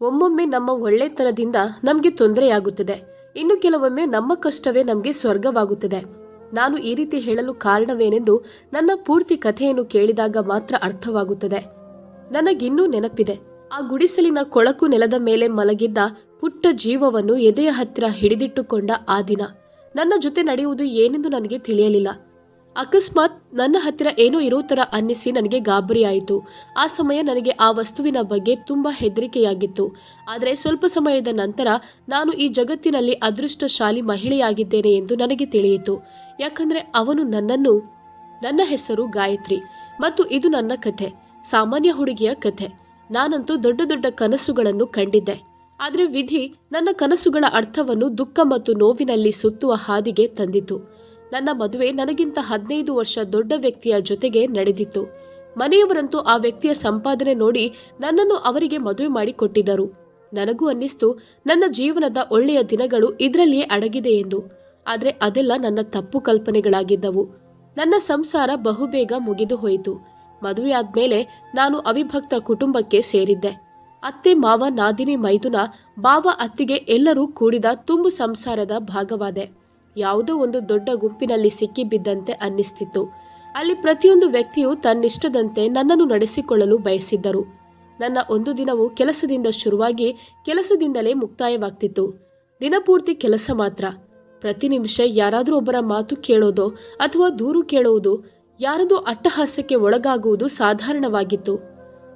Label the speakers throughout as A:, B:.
A: ಒಮ್ಮೊಮ್ಮೆ ನಮ್ಮ ಒಳ್ಳೆತನದಿಂದ ನಮಗೆ ತೊಂದರೆಯಾಗುತ್ತದೆ. ಇನ್ನು ಕೆಲವೊಮ್ಮೆ ನಮ್ಮ ಕಷ್ಟವೇ ನಮಗೆ ಸ್ವರ್ಗವಾಗುತ್ತದೆ. ನಾನು ಈ ರೀತಿ ಹೇಳಲು ಕಾರಣವೇನೆಂದು ನನ್ನ ಪೂರ್ತಿ ಕಥೆಯನ್ನು ಕೇಳಿದಾಗ ಮಾತ್ರ ಅರ್ಥವಾಗುತ್ತದೆ. ನನಗಿನ್ನೂ ನೆನಪಿದೆ. ಆ ಗುಡಿಸಲಿನ ಕೊಳಕು ನೆಲದ ಮೇಲೆ ಮಲಗಿದ್ದ ಪುಟ್ಟ ಜೀವವನ್ನು ಎದೆಯ ಹತ್ತಿರ ಹಿಡಿದಿಟ್ಟುಕೊಂಡ ಆ ದಿನ. ನನ್ನ ಜೊತೆ ನಡೆಯುವುದು ಏನೆಂದು ನನಗೆ ತಿಳಿಯಲಿಲ್ಲ. ಅಕಸ್ಮಾತ್ ನನ್ನ ಹತ್ತಿರ ಏನೋ ಇರೋ ಥರ ಅನ್ನಿಸಿ ನನಗೆ ಗಾಬರಿಯಾಯಿತು ಆ ಸಮಯ ನನಗೆ ಆ ವಸ್ತುವಿನ ಬಗ್ಗೆ ತುಂಬ ಹೆದರಿಕೆಯಾಗಿತ್ತು. ಆದರೆ ಸ್ವಲ್ಪ ಸಮಯದ ನಂತರ ನಾನು ಈ ಜಗತ್ತಿನಲ್ಲಿ ಅದೃಷ್ಟಶಾಲಿ ಮಹಿಳೆಯಾಗಿದ್ದೇನೆ ಎಂದು ನನಗೆ ತಿಳಿಯಿತು. ಯಾಕಂದರೆ ಅವನು ನನ್ನನ್ನು, ನನ್ನ ಹೆಸರು ಗಾಯತ್ರಿ. ಮತ್ತು ಇದು ನನ್ನ ಕಥೆ, ಸಾಮಾನ್ಯ ಹುಡುಗಿಯ ಕಥೆ. ನಾನಂತೂ ದೊಡ್ಡ ದೊಡ್ಡ ಕನಸುಗಳನ್ನು ಕಂಡಿದ್ದೆ. ಆದರೆ ವಿಧಿ ನನ್ನ ಕನಸುಗಳ ಅರ್ಥವನ್ನು ದುಃಖ ಮತ್ತು ನೋವಿನಲ್ಲಿ ಸುತ್ತುವ ಹಾದಿಗೆ ತಂದಿತು. ನನ್ನ ಮದುವೆ ನನಗಿಂತ ಹದಿನೈದು ವರ್ಷ ದೊಡ್ಡ ವ್ಯಕ್ತಿಯ ಜೊತೆಗೆ ನಡೆದಿತ್ತು. ಮನೆಯವರಂತೂ ಆ ವ್ಯಕ್ತಿಯ ಸಂಪಾದನೆ ನೋಡಿ ನನ್ನನ್ನು ಅವರಿಗೆ ಮದುವೆ ಮಾಡಿ ಕೊಟ್ಟಿದ್ದರು. ನನಗೂ ಅನ್ನಿಸ್ತು, ನನ್ನ ಜೀವನದ ಒಳ್ಳೆಯ ದಿನಗಳು ಇದರಲ್ಲಿಯೇ ಅಡಗಿದೆ ಎಂದು. ಆದರೆ ಅದೆಲ್ಲ ನನ್ನ ತಪ್ಪು ಕಲ್ಪನೆಗಳಾಗಿದ್ದವು. ನನ್ನ ಸಂಸಾರ ಬಹುಬೇಗ ಮುಗಿದು ಹೋಯಿತು. ಮದುವೆಯಾದ ಮೇಲೆ ನಾನು ಅವಿಭಕ್ತ ಕುಟುಂಬಕ್ಕೆ ಸೇರಿದ್ದೆ. ಅತ್ತೆ, ಮಾವ, ನಾದಿನಿ, ಮೈದುನ, ಬಾವ, ಅತ್ತಿಗೆ ಎಲ್ಲರೂ ಕೂಡಿದ ತುಂಬು ಸಂಸಾರದ ಭಾಗವಾದೆ. ಯಾವುದೋ ಒಂದು ದೊಡ್ಡ ಗುಂಪಿನಲ್ಲಿ ಸಿಕ್ಕಿಬಿದ್ದಂತೆ ಅನ್ನಿಸ್ತಿತ್ತು. ಅಲ್ಲಿ ಪ್ರತಿಯೊಂದು ವ್ಯಕ್ತಿಯು ತನ್ನಿಷ್ಟದಂತೆ ನನ್ನನ್ನು ನಡೆಸಿಕೊಳ್ಳಲು ಬಯಸಿದ್ದರು. ನನ್ನ ಒಂದು ದಿನವು ಕೆಲಸದಿಂದ ಶುರುವಾಗಿ ಕೆಲಸದಿಂದಲೇ ಮುಕ್ತಾಯವಾಗ್ತಿತ್ತು. ದಿನಪೂರ್ತಿ ಕೆಲಸ ಮಾತ್ರ. ಪ್ರತಿ ನಿಮಿಷ ಯಾರಾದರೂ ಒಬ್ಬರ ಮಾತು ಕೇಳೋದೋ ಅಥವಾ ದೂರು ಕೇಳುವುದು ಯಾರದೋ ಅಟ್ಟಹಾಸ್ಯಕ್ಕೆ ಒಳಗಾಗುವುದು ಸಾಧಾರಣವಾಗಿತ್ತು.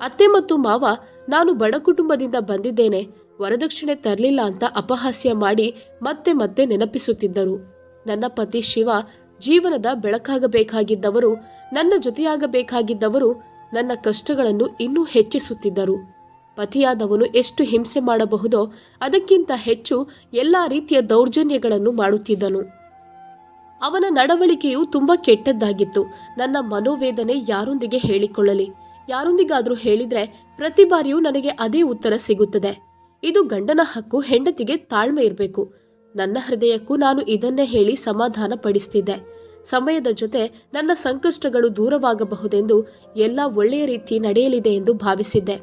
A: ಅತ್ತೆ ಮತ್ತು ಮಾವ, ನಾನು ಬಡ ಕುಟುಂಬದಿಂದ ಬಂದಿದ್ದೇನೆ. ವರದಕ್ಷಿಣೆ ತರಲಿಲ್ಲ ಅಂತ ಅಪಹಾಸ್ಯ ಮಾಡಿ ಮತ್ತೆ ಮತ್ತೆ ನೆನಪಿಸುತ್ತಿದ್ದರು. ನನ್ನ ಪತಿ ಶಿವ ಜೀವನದ ಬೆಳಕಾಗಬೇಕಾಗಿದ್ದವರು, ನನ್ನ ಜೊತೆಯಾಗಬೇಕಾಗಿದ್ದವರು ನನ್ನ ಕಷ್ಟಗಳನ್ನು ಇನ್ನೂ ಹೆಚ್ಚಿಸುತ್ತಿದ್ದರು. ಪತಿಯಾದವನು ಎಷ್ಟು ಹಿಂಸೆ ಮಾಡಬಹುದೋ ಅದಕ್ಕಿಂತ ಹೆಚ್ಚು ಎಲ್ಲ ರೀತಿಯ ದೌರ್ಜನ್ಯಗಳನ್ನು ಮಾಡುತ್ತಿದ್ದನು. ಅವನ ನಡವಳಿಕೆಯು ತುಂಬಾ ಕೆಟ್ಟದ್ದಾಗಿತ್ತು. ನನ್ನ ಮನೋವೇದನೆ ಯಾರೊಂದಿಗೆ ಹೇಳಿಕೊಳ್ಳಲಿ? ಯಾರೊಂದಿಗಾದರೂ ಹೇಳಿದರೆ ಪ್ರತಿ ಬಾರಿಯೂ ನನಗೆ ಅದೇ ಉತ್ತರ ಸಿಗುತ್ತದೆ. ಇದು ಗಂಡನ ಹಕ್ಕು, ಹೆಂಡತಿಗೆ ತಾಳ್ಮೆ ಇರಬೇಕು. ನನ್ನ ಹೃದಯಕ್ಕೂ ನಾನು ಇದನ್ನೇ ಹೇಳಿ ಸಮಾಧಾನ ಪಡಿಸ್ತಿದ್ದೆ. ಸಮಯದ ಜೊತೆ ನನ್ನ ಸಂಕಷ್ಟಗಳು ದೂರವಾಗಬಹುದೆಂದು ಎಲ್ಲ ಒಳ್ಳೆಯ ರೀತಿ ನಡೆಯಲಿದೆ ಎಂದು ಭಾವಿಸಿದ್ದೆ.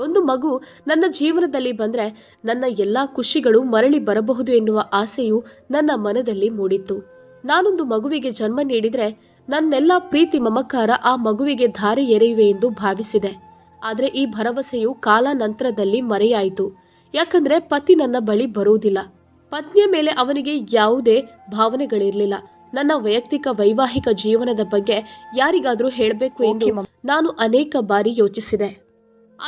A: ಒಂದು ಮಗು ನನ್ನ ಜೀವನದಲ್ಲಿ ಬಂದ್ರೆ ನನ್ನ ಎಲ್ಲಾ ಖುಷಿಗಳು ಮರಳಿ ಬರಬಹುದು ಎನ್ನುವ ಆಸೆಯು ನನ್ನ ಮನದಲ್ಲಿ ಮೂಡಿತ್ತು. ನಾನೊಂದು ಮಗುವಿಗೆ ಜನ್ಮ ನೀಡಿದರೆ ನನ್ನೆಲ್ಲ ಪ್ರೀತಿ ಮಮಕಾರ ಆ ಮಗುವಿಗೆ ಧಾರೆ ಎರೆಯುವೆ ಎಂದು ಭಾವಿಸಿದೆ. ಆದರೆ ಈ ಭರವಸೆಯು ಕಾಲಾನಂತರದಲ್ಲಿ ಮರೆಯಾಯಿತು. ಯಾಕಂದ್ರೆ ಪತಿ ನನ್ನ ಬಳಿ ಬರುವುದಿಲ್ಲ. ಪತ್ನಿಯ ಮೇಲೆ ಅವನಿಗೆ ಯಾವುದೇ ಭಾವನೆಗಳಿರಲಿಲ್ಲ. ನನ್ನ ವೈಯಕ್ತಿಕ ವೈವಾಹಿಕ ಜೀವನದ ಬಗ್ಗೆ ಯಾರಿಗಾದರೂ ಹೇಳಬೇಕು ಎಂದು ನಾನು ಅನೇಕ ಬಾರಿ ಯೋಚಿಸಿದೆ.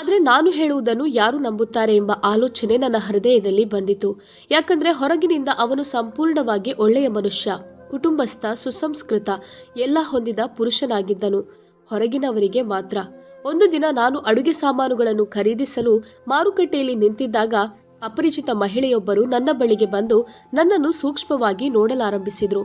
A: ಆದರೆ ನಾನು ಹೇಳುವುದನ್ನು ಯಾರು ನಂಬುತ್ತಾರೆ ಎಂಬ ಆಲೋಚನೆ ನನ್ನ ಹೃದಯದಲ್ಲಿ ಬಂದಿತು ಯಾಕಂದ್ರೆ ಹೊರಗಿನಿಂದ ಅವನು ಸಂಪೂರ್ಣವಾಗಿ ಒಳ್ಳೆಯ ಮನುಷ್ಯ ಕುಟುಂಬಸ್ಥ ಸುಸಂಸ್ಕೃತ ಎಲ್ಲ ಹೊಂದಿದ ಪುರುಷನಾಗಿದ್ದನು. ಹೊರಗಿನವರಿಗೆ ಮಾತ್ರ. ಒಂದು ದಿನ ನಾನು ಅಡುಗೆ ಸಾಮಾನುಗಳನ್ನು ಖರೀದಿಸಲು ಮಾರುಕಟ್ಟೆಯಲ್ಲಿ ನಿಂತಿದ್ದಾಗ ಅಪರಿಚಿತ ಮಹಿಳೆಯೊಬ್ಬರು ನನ್ನ ಬಳಿಗೆ ಬಂದು ನನ್ನನ್ನು ಸೂಕ್ಷ್ಮವಾಗಿ ನೋಡಲಾರಂಭಿಸಿದ್ರು.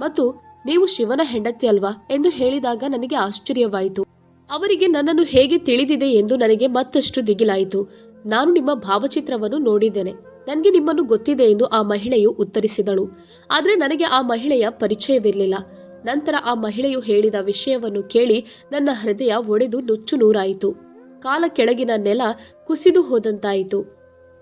A: ಮತ್ತು, ನೀವು ಶಿವನ ಹೆಂಡತಿ ಅಲ್ವಾ? ಎಂದು ಹೇಳಿದಾಗ ನನಗೆ ಆಶ್ಚರ್ಯವಾಯಿತು. ಅವರಿಗೆ ನನ್ನನ್ನು ಹೇಗೆ ತಿಳಿದಿದೆ ಎಂದು ನನಗೆ ಮತ್ತಷ್ಟು ದಿಗಿಲಾಯಿತು. ನಾನು ನಿಮ್ಮ ಭಾವಚಿತ್ರವನ್ನು ನೋಡಿದ್ದೇನೆ. ನನಗೆ ನಿಮ್ಮನ್ನು ಗೊತ್ತಿದೆ ಎಂದು ಆ ಮಹಿಳೆಯು ಉತ್ತರಿಸಿದಳು. ಆದರೆ ನನಗೆ ಆ ಮಹಿಳೆಯ ಪರಿಚಯವಿರಲಿಲ್ಲ. ನಂತರ ಆ ಮಹಿಳೆಯು ಹೇಳಿದ ವಿಷಯವನ್ನು ಕೇಳಿ ನನ್ನ ಹೃದಯ ಒಡೆದು ನುಚ್ಚು ನೂರಾಯಿತು. ಕಾಲ ಕೆಳಗಿನ ನೆಲ ಕುಸಿದು ಹೋದಂತಾಯಿತು.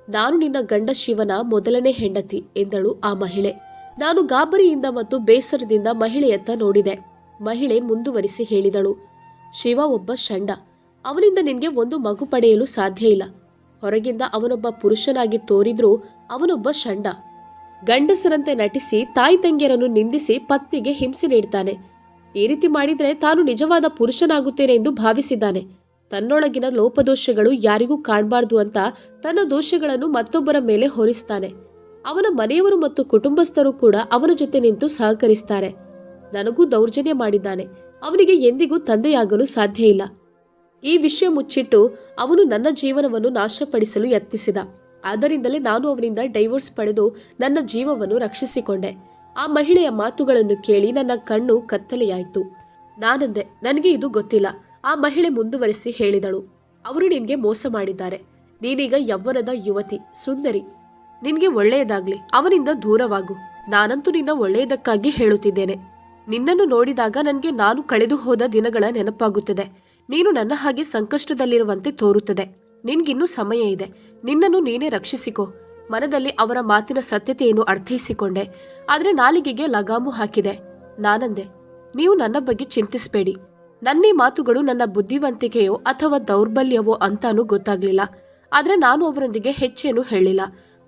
A: ನಾನು ನಿನ್ನ ಗಂಡ ಶಿವನ ಮೊದಲನೇ ಹೆಂಡತಿ ಎಂದಳು ಆ ಮಹಿಳೆ. ನಾನು ಗಾಬರಿಯಿಂದ ಮತ್ತು ಬೇಸರದಿಂದ ಮಹಿಳೆಯತ್ತ ನೋಡಿದೆ. ಮಹಿಳೆ ಮುಂದುವರಿಸಿ ಹೇಳಿದಳು, ಶಿವ ಒಬ್ಬ ಷಂಡ. ಅವನಿಂದ ನಿನಗೆ ಒಂದು ಮಗು ಪಡೆಯಲು ಸಾಧ್ಯ ಇಲ್ಲ. ಹೊರಗಿಂದ ಅವನೊಬ್ಬ ಪುರುಷನಾಗಿ ತೋರಿದ್ರೂ ಅವನೊಬ್ಬ ಷಂಡ. ಗಂಡಸರಂತೆ ನಟಿಸಿ ತಾಯಿ ತಂಗಿಯರನ್ನು ನಿಂದಿಸಿ ಪತ್ನಿಗೆ ಹಿಂಸೆ ನೀಡ್ತಾನೆ. ಈ ರೀತಿ ಮಾಡಿದರೆ ತಾನು ನಿಜವಾದ ಪುರುಷನಾಗುತ್ತೇನೆ ಎಂದು ಭಾವಿಸಿದ್ದಾನೆ. ತನ್ನೊಳಗಿನ ಲೋಪದೋಷಗಳು ಯಾರಿಗೂ ಕಾಣಬಾರ್ದು ಅಂತ ತನ್ನ ದೋಷಗಳನ್ನು ಮತ್ತೊಬ್ಬರ ಮೇಲೆ ಹೊರಿಸ್ತಾನೆ. ಅವನ ಮನೆಯವರು ಮತ್ತು ಕುಟುಂಬಸ್ಥರು ಕೂಡ ಅವನ ಜೊತೆ ನಿಂತು ಸಹಕರಿಸ್ತಾರೆ. ನನಗೂ ದೌರ್ಜನ್ಯ ಮಾಡಿದ್ದಾನೆ. ಅವನಿಗೆ ಎಂದಿಗೂ ತಂದೆಯಾಗಲು ಸಾಧ್ಯ ಇಲ್ಲ. ಈ ವಿಷಯ ಮುಚ್ಚಿಟ್ಟು ಅವನು ನನ್ನ ಜೀವನವನ್ನು ನಾಶಪಡಿಸಲು ಯತ್ನಿಸಿದ. ಆದ್ದರಿಂದಲೇ ನಾನು ಅವನಿಂದ ಡೈವೋರ್ಸ್ ಪಡೆದು ನನ್ನ ಜೀವವನ್ನು ರಕ್ಷಿಸಿಕೊಂಡೆ. ಆ ಮಹಿಳೆಯ ಮಾತುಗಳನ್ನು ಕೇಳಿ ನನ್ನ ಕಣ್ಣು ಕತ್ತಲೆಯಾಯಿತು. ನಾನಂದೆ, ನನಗೆ ಇದು ಗೊತ್ತಿಲ್ಲ, ಆ ಮಹಿಳೆ ಮುಂದುವರಿಸಿ ಹೇಳಿದಳು. ಅವರು ನಿನಗೆ ಮೋಸ ಮಾಡಿದ್ದಾರೆ. ನೀನೀಗ ಯವ್ವನದ ಯುವತಿ, ಸುಂದರಿ. ನಿನಗೆ ಒಳ್ಳೆಯದಾಗ್ಲಿ, ಅವನಿಂದ ದೂರವಾಗು. ನಾನಂತೂ ನಿನ್ನ ಒಳ್ಳೆಯದಕ್ಕಾಗಿ ಹೇಳುತ್ತಿದ್ದೇನೆ. ನಿನ್ನನ್ನು ನೋಡಿದಾಗ ನನಗೆ ನಾನು ಕಳೆದು ಹೋದ ದಿನಗಳ ನೆನಪಾಗುತ್ತದೆ. ನೀನು ನನ್ನ ಹಾಗೆ ಸಂಕಷ್ಟದಲ್ಲಿರುವಂತೆ ತೋರುತ್ತದೆ. ನಿನ್ಗಿನ್ನೂ ಸಮಯ ಇದೆ. ನಿನ್ನನ್ನು ನೀನೇ ರಕ್ಷಿಸಿಕೊ. ಮನದಲ್ಲಿ ಅವರ ಮಾತಿನ ಸತ್ಯತೆಯನ್ನು ಅರ್ಥೈಸಿಕೊಂಡೆ. ಆದರೆ ನಾಲಿಗೆಗೆ ಲಗಾಮು ಹಾಕಿದೆ. ನಾನಂದೆ, ನೀವು ನನ್ನ ಬಗ್ಗೆ ಚಿಂತಿಸಬೇಡಿ. ಈ ಮಾತುಗಳು ನನ್ನ ಬುದ್ಧಿವಂತಿಕೆಯೋ ಅಥವಾ ದೌರ್ಬಲ್ಯವೋ ಅಂತಾನೂ ಗೊತ್ತಾಗ್ಲಿಲ್ಲ. ಆದರೆ ನಾನು ಅವರೊಂದಿಗೆ ಹೆಚ್ಚೇನು ಹೇಳಿಲ್ಲ.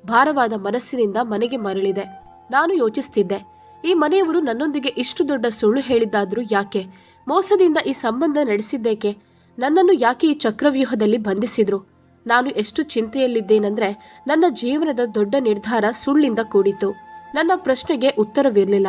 A: ಭಾರವಾದ ಮನಸ್ಸಿನಿಂದ ಮನೆಗೆ ಮರಳಿದೆ. ನಾನು ಯೋಚಿಸ್ತಿದ್ದೆ. ಈ ಮನೆಯವರು ನನ್ನೊಂದಿಗೆ ಇಷ್ಟು ದೊಡ್ಡ ಸುಳ್ಳು ಹೇಳಿದ್ದಾದ್ರೂ ಯಾಕೆ? ಮೋಸದಿಂದ ಈ ಸಂಬಂಧ ನಡೆಸಿದ್ದೇಕೆ? ನನ್ನನ್ನು ಯಾಕೆ ಈ ಚಕ್ರವ್ಯೂಹದಲ್ಲಿ ಬಂಧಿಸಿದ್ರು? ನಾನು ಎಷ್ಟು ಚಿಂತೆಯಲ್ಲಿದ್ದೇನೆಂದ್ರೆ ನನ್ನ ಜೀವನದ ದೊಡ್ಡ ನಿರ್ಧಾರ ಸುಳ್ಳಿಂದ ಕೂಡಿತು ನನ್ನ ಪ್ರಶ್ನೆಗೆ ಉತ್ತರವಿರಲಿಲ್ಲ.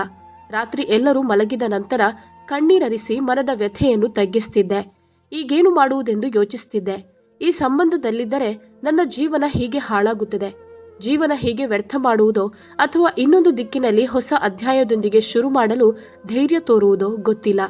A: ರಾತ್ರಿ ಎಲ್ಲರೂ ಮಲಗಿದ ನಂತರ ಕಣ್ಣೀರರಿಸಿ ಮನದ ವ್ಯಥೆಯನ್ನು ತಗ್ಗಿಸ್ತಿದ್ದೆ. ಈಗೇನು ಮಾಡುವುದೆಂದು ಯೋಚಿಸ್ತಿದ್ದೆ. ಈ ಸಂಬಂಧದಲ್ಲಿದ್ದರೆ ನನ್ನ ಜೀವನ ಹೀಗೆ ಹಾಳಾಗುತ್ತದೆ. ಜೀವನ ಹೀಗೆ ವ್ಯರ್ಥ ಮಾಡುವುದೋ ಅಥವಾ ಇನ್ನೊಂದು ದಿಕ್ಕಿನಲ್ಲಿ ಹೊಸ ಅಧ್ಯಾಯದೊಂದಿಗೆ ಶುರು ಮಾಡಲು ಧೈರ್ಯ ತೋರುವುದೋ ಗೊತ್ತಿಲ್ಲ.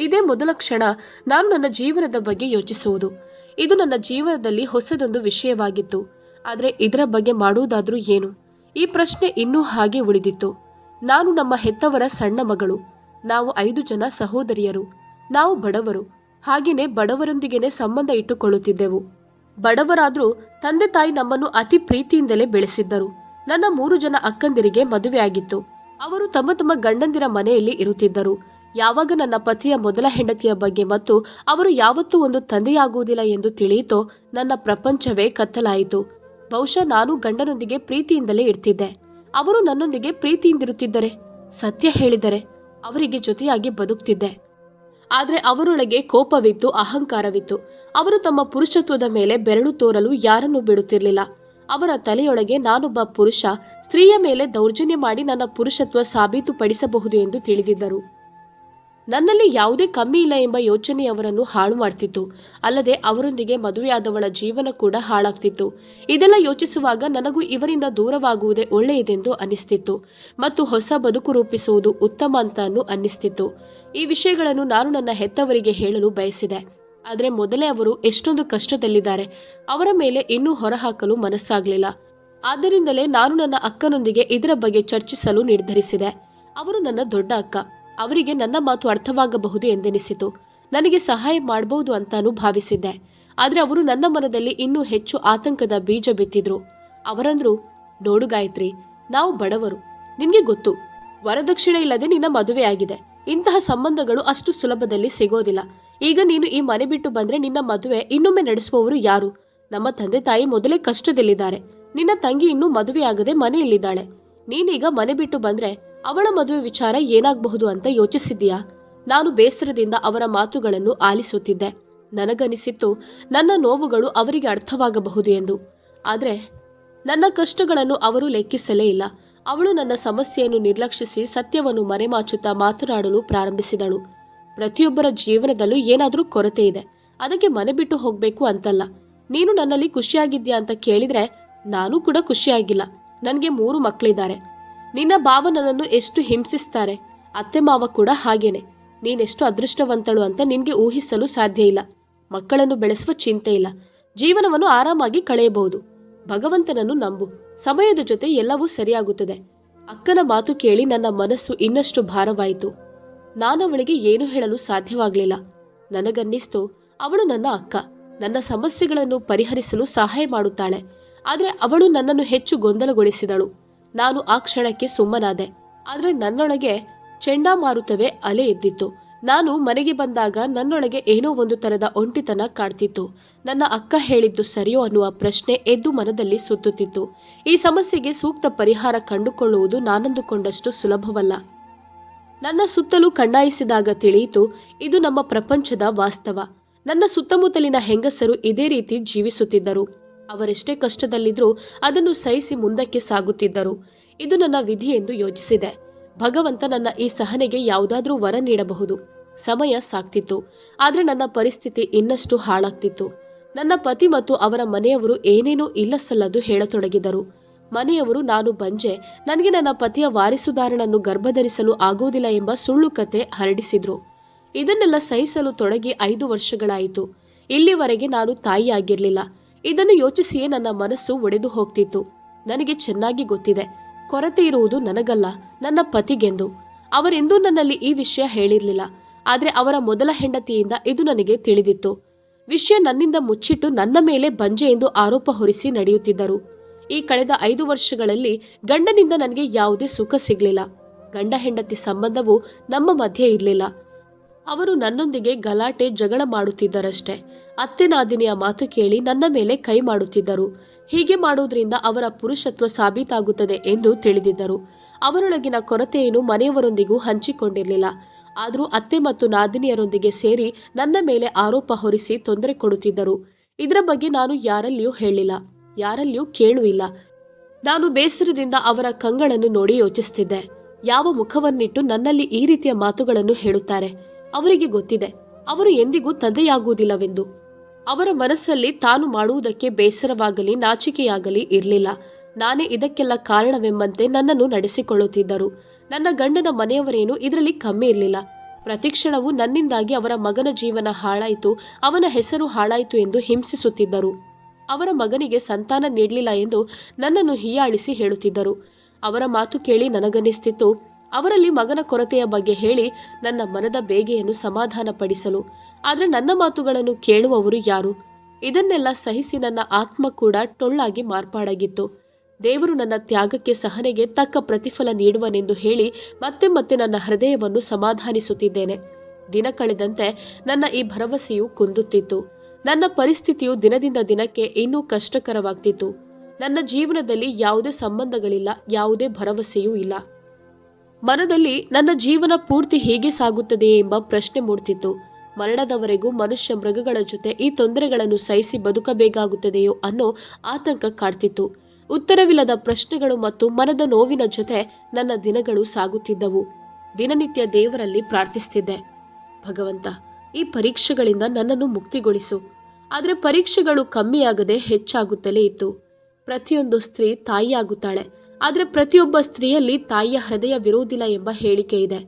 A: ಇದೇ ಮೊದಲ ಕ್ಷಣ ನಾನು ನನ್ನ ಜೀವನದ ಬಗ್ಗೆ ಯೋಚಿಸುವುದು. ಇದು ನನ್ನ ಜೀವನದಲ್ಲಿ ಹೊಸದೊಂದು ವಿಷಯವಾಗಿತ್ತು. ಆದರೆ ಇದರ ಬಗ್ಗೆ ಮಾಡುವುದಾದ್ರೂ ಏನು? ಈ ಪ್ರಶ್ನೆ ಇನ್ನೂ ಹಾಗೆ ಉಳಿದಿತ್ತು. ನಾನು ನಮ್ಮ ಹೆತ್ತವರ ಸಣ್ಣ ಮಗಳು. ನಾವು ಐದು ಜನ ಸಹೋದರಿಯರು. ನಾವು ಬಡವರು. ಹಾಗೆಯೇ ಬಡವರೊಂದಿಗೇನೆ ಸಂಬಂಧ ಇಟ್ಟುಕೊಳ್ಳುತ್ತಿದ್ದೆವು. ಬಡವರಾದರೂ ತಂದೆ ತಾಯಿ ನಮ್ಮನ್ನು ಅತಿ ಪ್ರೀತಿಯಿಂದಲೇ ಬೆಳೆಸಿದ್ದರು. ನನ್ನ ಮೂರು ಜನ ಅಕ್ಕಂದಿರಿಗೆ ಮದುವೆಯಾಗಿತ್ತು. ಅವರು ತಮ್ಮ ತಮ್ಮ ಗಂಡಂದಿರ ಮನೆಯಲ್ಲಿ ಇರುತ್ತಿದ್ದರು. ಯಾವಾಗ ನನ್ನ ಪತಿಯ ಮೊದಲ ಹೆಂಡತಿಯ ಬಗ್ಗೆ ಮತ್ತು ಅವರು ಯಾವತ್ತೂ ಒಂದು ತಂದೆಯಾಗುವುದಿಲ್ಲ ಎಂದು ತಿಳಿಯಿತೋ ನನ್ನ ಪ್ರಪಂಚವೇ ಕತ್ತಲಾಯಿತು. ಬಹುಶಃ ನಾನು ಗಂಡನೊಂದಿಗೆ ಪ್ರೀತಿಯಿಂದಲೇ ಇರ್ತಿದ್ದೆ. ಅವರು ನನ್ನೊಂದಿಗೆ ಪ್ರೀತಿಯಿಂದಿರುತ್ತಿದ್ದರೆ, ಸತ್ಯ ಹೇಳಿದರೆ ಅವರಿಗೆ ಜೊತೆಯಾಗಿ ಬದುಕ್ತಿದ್ದೆ. ಆದರೆ ಅವರೊಳಗೆ ಕೋಪವಿತ್ತು, ಅಹಂಕಾರವಿತ್ತು. ಅವರು ತಮ್ಮ ಪುರುಷತ್ವದ ಮೇಲೆ ಬೆರಳು ತೋರಲು ಯಾರನ್ನೂ ಬಿಡುತ್ತಿರಲಿಲ್ಲ. ಅವರ ತಲೆಯೊಳಗೆ ನಾನೊಬ್ಬ ಪುರುಷ, ಸ್ತ್ರೀಯ ಮೇಲೆ ದೌರ್ಜನ್ಯ ಮಾಡಿ ನನ್ನ ಪುರುಷತ್ವ ಸಾಬೀತುಪಡಿಸಬಹುದು ಎಂದು ತಿಳಿದಿದ್ದರು. ನನ್ನಲ್ಲಿ ಯಾವುದೇ ಕಮ್ಮಿ ಇಲ್ಲ ಎಂಬ ಯೋಚನೆ ಅವರನ್ನು ಹಾಳು ಮಾಡ್ತಿತ್ತು. ಅಲ್ಲದೆ ಅವರೊಂದಿಗೆ ಮದುವೆಯಾದವಳ ಜೀವನ ಕೂಡ ಹಾಳಾಗ್ತಿತ್ತು. ಇದೆಲ್ಲ ಯೋಚಿಸುವಾಗ ನನಗೂ ಇವರಿಂದ ದೂರವಾಗುವುದೇ ಒಳ್ಳೆಯದೆಂದು ಅನಿಸ್ತಿತ್ತು. ಮತ್ತು ಹೊಸ ಬದುಕು ರೂಪಿಸುವುದು ಉತ್ತಮ ಅಂತಾನು ಅನ್ನಿಸ್ತಿತ್ತು ಈ ವಿಷಯಗಳನ್ನು ನಾನು ನನ್ನ ಹೆತ್ತವರಿಗೆ ಹೇಳಲು ಬಯಸಿದೆ. ಆದರೆ ಮೊದಲೇ ಅವರು ಎಷ್ಟೊಂದು ಕಷ್ಟದಲ್ಲಿದ್ದಾರೆ. ಅವರ ಮೇಲೆ ಇನ್ನೂ ಹೊರಹಾಕಲು ಮನಸ್ಸಾಗಲಿಲ್ಲ. ಆದ್ದರಿಂದಲೇ ನಾನು ನನ್ನ ಅಕ್ಕನೊಂದಿಗೆ ಇದರ ಬಗ್ಗೆ ಚರ್ಚಿಸಲು ನಿರ್ಧರಿಸಿದೆ. ಅವರು ನನ್ನ ದೊಡ್ಡ ಅಕ್ಕ. ಅವರಿಗೆ ನನ್ನ ಮಾತು ಅರ್ಥವಾಗಬಹುದು ಎಂದೆನಿಸಿತು. ನನಗೆ ಸಹಾಯ ಮಾಡಬಹುದು ಅಂತಾನೂ ಭಾವಿಸಿದ್ದೆ. ಆದರೆ ಅವರು ನನ್ನ ಮನದಲ್ಲಿ ಇನ್ನೂ ಹೆಚ್ಚು ಆತಂಕದ ಬೀಜ ಬಿತ್ತಿದ್ರು. ಅವರಂದ್ರು, ನೋಡು ಗಾಯತ್ರಿ, ನಾವು ಬಡವರು. ನಿಮಗೆ ಗೊತ್ತು, ವರದಕ್ಷಿಣೆ ಇಲ್ಲದೆ ನಿನ್ನ ಮದುವೆ ಆಗಿದೆ. ಇಂತಹ ಸಂಬಂಧಗಳು ಅಷ್ಟು ಸುಲಭದಲ್ಲಿ ಸಿಗೋದಿಲ್ಲ. ಈಗ ನೀನು ಈ ಮನೆ ಬಿಟ್ಟು ಬಂದ್ರೆ ನಿನ್ನ ಮದುವೆ ಇನ್ನೊಮ್ಮೆ ನಡೆಸುವವರು ಯಾರು? ನಮ್ಮ ತಂದೆ ತಾಯಿ ಮೊದಲೇ ಕಷ್ಟದಲ್ಲಿದ್ದಾರೆ. ನಿನ್ನ ತಂಗಿ ಇನ್ನೂ ಮದುವೆಯಾಗದೆ ಮನೆಯಲ್ಲಿದ್ದಾಳೆ. ನೀನೀಗ ಮನೆ ಬಿಟ್ಟು ಬಂದ್ರೆ ಅವಳ ಮದುವೆ ವಿಚಾರ ಏನಾಗಬಹುದು ಅಂತ ಯೋಚಿಸಿದ್ದೀಯಾ? ನಾನು ಬೇಸರದಿಂದ ಅವರ ಮಾತುಗಳನ್ನು ಆಲಿಸುತ್ತಿದ್ದೆ. ನನಗನಿಸಿತ್ತು, ನನ್ನ ನೋವುಗಳು ಅವರಿಗೆ ಅರ್ಥವಾಗಬಹುದು ಎಂದು. ಆದರೆ, ನನ್ನ ಕಷ್ಟಗಳನ್ನು ಅವರು ಲೆಕ್ಕಿಸಲೇ ಇಲ್ಲ. ಅವಳು ನನ್ನ ಸಮಸ್ಯೆಯನ್ನು ನಿರ್ಲಕ್ಷಿಸಿ ಸತ್ಯವನ್ನು ಮರೆಮಾಚುತ್ತಾ ಮಾತನಾಡಲು ಪ್ರಾರಂಭಿಸಿದಳು. ಪ್ರತಿಯೊಬ್ಬರ ಜೀವನದಲ್ಲೂ ಏನಾದರೂ ಕೊರತೆ ಇದೆ. ಅದಕ್ಕೆ ಮನೆ ಬಿಟ್ಟು ಹೋಗಬೇಕು ಅಂತಲ್ಲ. ನೀನು ನನ್ನಲ್ಲಿ ಖುಷಿಯಾಗಿದ್ಯಾ ಅಂತ ಕೇಳಿದರೆ, ನಾನು ಕೂಡ ಖುಷಿಯಾಗಿಲ್ಲ. ನನಗೆ ಮೂರು ಮಕ್ಕಳಿದ್ದಾರೆ ನಿನ್ನ ಭಾವ ನನ್ನನ್ನು ಎಷ್ಟು ಹಿಂಸಿಸ್ತಾರೆ? ಅತ್ತೆ ಮಾವ ಕೂಡ ಹಾಗೇನೆ. ನೀನೆಷ್ಟು ಅದೃಷ್ಟವಂತಳು ಅಂತ ನಿನಗೆ ಊಹಿಸಲು ಸಾಧ್ಯ ಇಲ್ಲ. ಮಕ್ಕಳನ್ನು ಬೆಳೆಸುವ ಚಿಂತೆ ಇಲ್ಲ. ಜೀವನವನ್ನು ಆರಾಮಾಗಿ ಕಳೆಯಬಹುದು. ಭಗವಂತನನ್ನು ನಂಬು. ಸಮಯದ ಜೊತೆ ಎಲ್ಲವೂ ಸರಿಯಾಗುತ್ತದೆ. ಅಕ್ಕನ ಮಾತು ಕೇಳಿ ನನ್ನ ಮನಸ್ಸು ಇನ್ನಷ್ಟು ಭಾರವಾಯಿತು. ನಾನವಳಿಗೆ ಏನು ಹೇಳಲು ಸಾಧ್ಯವಾಗಲಿಲ್ಲ. ನನಗನ್ನಿಸ್ತು, ಅವಳು ನನ್ನ ಅಕ್ಕ. ನನ್ನ ಸಮಸ್ಯೆಗಳನ್ನು ಪರಿಹರಿಸಲು ಸಹಾಯ ಮಾಡುತ್ತಾಳೆ. ಆದರೆ ಅವಳು ನನ್ನನ್ನು ಹೆಚ್ಚು ಗೊಂದಲಗೊಳಿಸಿದಳು. ನಾನು ಆ ಕ್ಷಣಕ್ಕೆ ಸುಮ್ಮನಾದೆ. ಆದರೆ ನನ್ನೊಳಗೆ ಚಂಡಮಾರುತವೇ ಅಲೆ ಎದ್ದಿತ್ತು. ನಾನು ಮನೆಗೆ ಬಂದಾಗ ನನ್ನೊಳಗೆ ಏನೋ ಒಂದು ತರದ ಒಂಟಿತನ ಕಾಡ್ತಿತ್ತು. ನನ್ನ ಅಕ್ಕ ಹೇಳಿದ್ದು ಸರಿಯೋ ಅನ್ನುವ ಪ್ರಶ್ನೆ ಎದ್ದು ಮನದಲ್ಲಿ ಸುತ್ತುತ್ತಿತ್ತು. ಈ ಸಮಸ್ಯೆಗೆ ಸೂಕ್ತ ಪರಿಹಾರ ಕಂಡುಕೊಳ್ಳುವುದು ನಾನಂದುಕೊಂಡಷ್ಟು ಸುಲಭವಲ್ಲ. ನನ್ನ ಸುತ್ತಲೂ ಕಣ್ಣಾಯಿಸಿದಾಗ ತಿಳಿಯಿತು, ಇದು ನಮ್ಮ ಪ್ರಪಂಚದ ವಾಸ್ತವ. ನನ್ನ ಸುತ್ತಮುತ್ತಲಿನ ಹೆಂಗಸರು ಇದೇ ರೀತಿ ಜೀವಿಸುತ್ತಿದ್ದರು. ಅವರೆಷ್ಟೇ ಕಷ್ಟದಲ್ಲಿದ್ದರೂ ಅದನ್ನು ಸಹಿಸಿ ಮುಂದಕ್ಕೆ ಸಾಗುತ್ತಿದ್ದರು. ಇದು ನನ್ನ ವಿಧಿ ಎಂದು ಯೋಚಿಸಿದೆ. ಭಗವಂತ ನನ್ನ ಈ ಸಹನೆಗೆ ಯಾವುದಾದ್ರೂ ವರ ನೀಡಬಹುದು. ಸಮಯ ಸಾಕ್ತಿತ್ತು. ಆದರೆ ನನ್ನ ಪರಿಸ್ಥಿತಿ ಇನ್ನಷ್ಟು ಹಾಳಾಗ್ತಿತ್ತು. ನನ್ನ ಪತಿ ಮತ್ತು ಅವರ ಮನೆಯವರು ಏನೇನೋ ಇಲ್ಲಸಲ್ಲದು ಹೇಳತೊಡಗಿದರು. ಮನೆಯವರು ನಾನು ಬಂಜೆ. ನನಗೆ ನನ್ನ ಪತಿಯ ವಾರಿಸುದಾರನನ್ನು ಗರ್ಭಧರಿಸಲು ಆಗುವುದಿಲ್ಲ ಎಂಬ ಸುಳ್ಳು ಕತೆ ಹರಡಿಸಿದ್ರು. ಇದನ್ನೆಲ್ಲ ಸಹಿಸಲು ತೊಡಗಿ ಐದು ವರ್ಷಗಳಾಯಿತು. ಇಲ್ಲಿವರೆಗೆ ನಾನು ತಾಯಿಯಾಗಿರ್ಲಿಲ್ಲ. ಇದನ್ನು ಯೋಚಿಸಿಯೇ ನನ್ನ ಮನಸ್ಸು ಒಡೆದು ಹೋಗ್ತಿತ್ತು. ನನಗೆ ಚೆನ್ನಾಗಿ ಗೊತ್ತಿದೆ. ಕೊರತೆ ಇರುವುದು ನನಗಲ್ಲ, ನನ್ನ ಪತಿಗೆಂದು. ಅವರೆಂದೂ ನನ್ನಲ್ಲಿ ಈ ವಿಷಯ ಹೇಳಿರಲಿಲ್ಲ. ಆದರೆ ಅವರ ಮೊದಲ ಹೆಂಡತಿಯಿಂದ ಇದು ನನಗೆ ತಿಳಿದಿತ್ತು. ವಿಷಯ ನನ್ನಿಂದ ಮುಚ್ಚಿಟ್ಟು ನನ್ನ ಮೇಲೆ ಬಂಜೆ ಎಂದು ಆರೋಪ ಹೊರಿಸಿ ನಡೆಯುತ್ತಿದ್ದರು. ಈ ಕಳೆದ ಐದು ವರ್ಷಗಳಲ್ಲಿ ಗಂಡನಿಂದ ನನಗೆ ಯಾವುದೇ ಸುಖ ಸಿಗಲಿಲ್ಲ. ಗಂಡ ಹೆಂಡತಿ ಸಂಬಂಧವು ನಮ್ಮ ಮಧ್ಯೆ ಇರಲಿಲ್ಲ. ಅವರು ನನ್ನೊಂದಿಗೆ ಗಲಾಟೆ ಜಗಳ ಮಾಡುತ್ತಿದ್ದರಷ್ಟೇ. ಅತ್ತೆ ನಾದಿನಿಯ ಮಾತು ಕೇಳಿ ನನ್ನ ಮೇಲೆ ಕೈ ಮಾಡುತ್ತಿದ್ದರು. ಹೀಗೆ ಮಾಡುವುದರಿಂದ ಅವರ ಪುರುಷತ್ವ ಸಾಬೀತಾಗುತ್ತದೆ ಎಂದು ತಿಳಿದಿದ್ದರು. ಅವರೊಳಗಿನ ಕೊರತೆಯನ್ನು ಮನೆಯವರೊಂದಿಗೂ ಹಂಚಿಕೊಂಡಿರಲಿಲ್ಲ. ಆದರೂ ಅತ್ತೆ ಮತ್ತು ನಾದಿನಿಯರೊಂದಿಗೆ ಸೇರಿ ನನ್ನ ಮೇಲೆ ಆರೋಪ ಹೊರಿಸಿ ತೊಂದರೆ ಕೊಡುತ್ತಿದ್ದರು. ಇದರ ಬಗ್ಗೆ ನಾನು ಯಾರಲ್ಲಿಯೂ ಹೇಳಿಲ್ಲ. ಯಾರಲ್ಲಿಯೂ ಕೇಳುವಿಲ್ಲ. ನಾನು ಬೇಸರದಿಂದ ಅವರ ಕಂಗಳನ್ನು ನೋಡಿ ಯೋಚಿಸ್ತಿದ್ದೆ. ಯಾವ ಮುಖವನ್ನಿಟ್ಟು ನನ್ನಲ್ಲಿ ಈ ರೀತಿಯ ಮಾತುಗಳನ್ನು ಹೇಳುತ್ತಾರೆ? ಅವರಿಗೆ ಗೊತ್ತಿದೆ. ಅವರು ಎಂದಿಗೂ ತಂದೆಯಾಗುವುದಿಲ್ಲವೆಂದು. ಅವರ ಮನಸ್ಸಲ್ಲಿ ತಾನು ಮಾಡುವುದಕ್ಕೆ ಬೇಸರವಾಗಲಿ, ನಾಚಿಕೆಯಾಗಲಿ ಇರಲಿಲ್ಲ. ನಾನೇ ಇದಕ್ಕೆಲ್ಲ ಕಾರಣವೆಂಬಂತೆ ನನ್ನನ್ನು ನಡೆಸಿಕೊಳ್ಳುತ್ತಿದ್ದರು. ನನ್ನ ಗಂಡನ ಮನೆಯವರೇನು ಇದರಲ್ಲಿ ಕಮ್ಮಿ ಇರಲಿಲ್ಲ. ಪ್ರತಿಕ್ಷಣವೂ ನನ್ನಿಂದಾಗಿ ಅವರ ಮಗನ ಜೀವನ ಹಾಳಾಯಿತು, ಅವನ ಹೆಸರು ಹಾಳಾಯಿತು ಎಂದು ಹಿಂಸಿಸುತ್ತಿದ್ದರು. ಅವರ ಮಗನಿಗೆ ಸಂತಾನ ನೀಡಲಿಲ್ಲ ಎಂದು ನನ್ನನ್ನು ಹೀಯಾಳಿಸಿ ಹೇಳುತ್ತಿದ್ದರು. ಅವರ ಮಾತು ಕೇಳಿ ನನಗನ್ನಿಸ್ತಿತ್ತು, ಅವರಲ್ಲಿ ಮಗನ ಕೊರತೆಯ ಬಗ್ಗೆ ಹೇಳಿ ನನ್ನ ಮನದ ಬೇಗೆಯನ್ನು ಸಮಾಧಾನಪಡಿಸಲು. ಆದರೆ ನನ್ನ ಮಾತುಗಳನ್ನು ಕೇಳುವವರು ಯಾರು? ಇದನ್ನೆಲ್ಲ ಸಹಿಸಿ ನನ್ನ ಆತ್ಮ ಕೂಡ ಟೊಳ್ಳಾಗಿ ಮಾರ್ಪಾಡಾಗಿತ್ತು. ದೇವರು ನನ್ನ ತ್ಯಾಗಕ್ಕೆ ಸಹನೆಗೆ ತಕ್ಕ ಪ್ರತಿಫಲ ನೀಡುವನೆಂದು ಹೇಳಿ ಮತ್ತೆ ಮತ್ತೆ ನನ್ನ ಹೃದಯವನ್ನು ಸಮಾಧಾನಿಸುತ್ತಿದ್ದೇನೆ. ದಿನ ಕಳೆದಂತೆ ನನ್ನ ಈ ಭರವಸೆಯು ಕುಂದುತ್ತಿತ್ತು. ನನ್ನ ಪರಿಸ್ಥಿತಿಯು ದಿನದಿಂದ ದಿನಕ್ಕೆ ಇನ್ನೂ ಕಷ್ಟಕರವಾಗ್ತಿತ್ತು. ನನ್ನ ಜೀವನದಲ್ಲಿ ಯಾವುದೇ ಸಂಬಂಧಗಳಿಲ್ಲ, ಯಾವುದೇ ಭರವಸೆಯೂ ಇಲ್ಲ. ಮನದಲ್ಲಿ ನನ್ನ ಜೀವನ ಪೂರ್ತಿ ಹೇಗೆ ಸಾಗುತ್ತದೆಯೇ ಎಂಬ ಪ್ರಶ್ನೆ ಮೂಡ್ತಿತ್ತು. ಮರಣದವರೆಗೂ ಮನುಷ್ಯ ಮೃಗಗಳ ಜೊತೆ ಈ ತೊಂದರೆಗಳನ್ನು ಸಹಿಸಿ ಬದುಕಬೇಕಾಗುತ್ತದೆಯೋ ಅನ್ನೋ ಆತಂಕ ಕಾಡ್ತಿತ್ತು. ಉತ್ತರವಿಲ್ಲದ ಪ್ರಶ್ನೆಗಳು ಮತ್ತು ಮನದ ನೋವಿನ ಜೊತೆ ನನ್ನ ದಿನಗಳು ಸಾಗುತ್ತಿದ್ದವು. ದಿನನಿತ್ಯ ದೇವರಲ್ಲಿ ಪ್ರಾರ್ಥಿಸ್ತಿದ್ದೆ. ಭಗವಂತ, ಈ ಪರೀಕ್ಷೆಗಳಿಂದ ನನ್ನನ್ನು ಮುಕ್ತಿಗೊಳಿಸು. ಆದರೆ ಪರೀಕ್ಷೆಗಳು ಕಮ್ಮಿಯಾಗದೆ ಹೆಚ್ಚಾಗುತ್ತಲೇ ಇತ್ತು. ಪ್ರತಿಯೊಂದು ಸ್ತ್ರೀ ತಾಯಿಯಾಗುತ್ತಾಳೆ. ಆದರೆ ಪ್ರತಿಯೊಬ್ಬ ಸ್ತ್ರೀಯಲ್ಲಿ ತಾಯಿಯ ಹೃದಯವಿರುವುದಿಲ್ಲ ಎಂಬ ಹೇಳಿಕೆ ಇದೆ.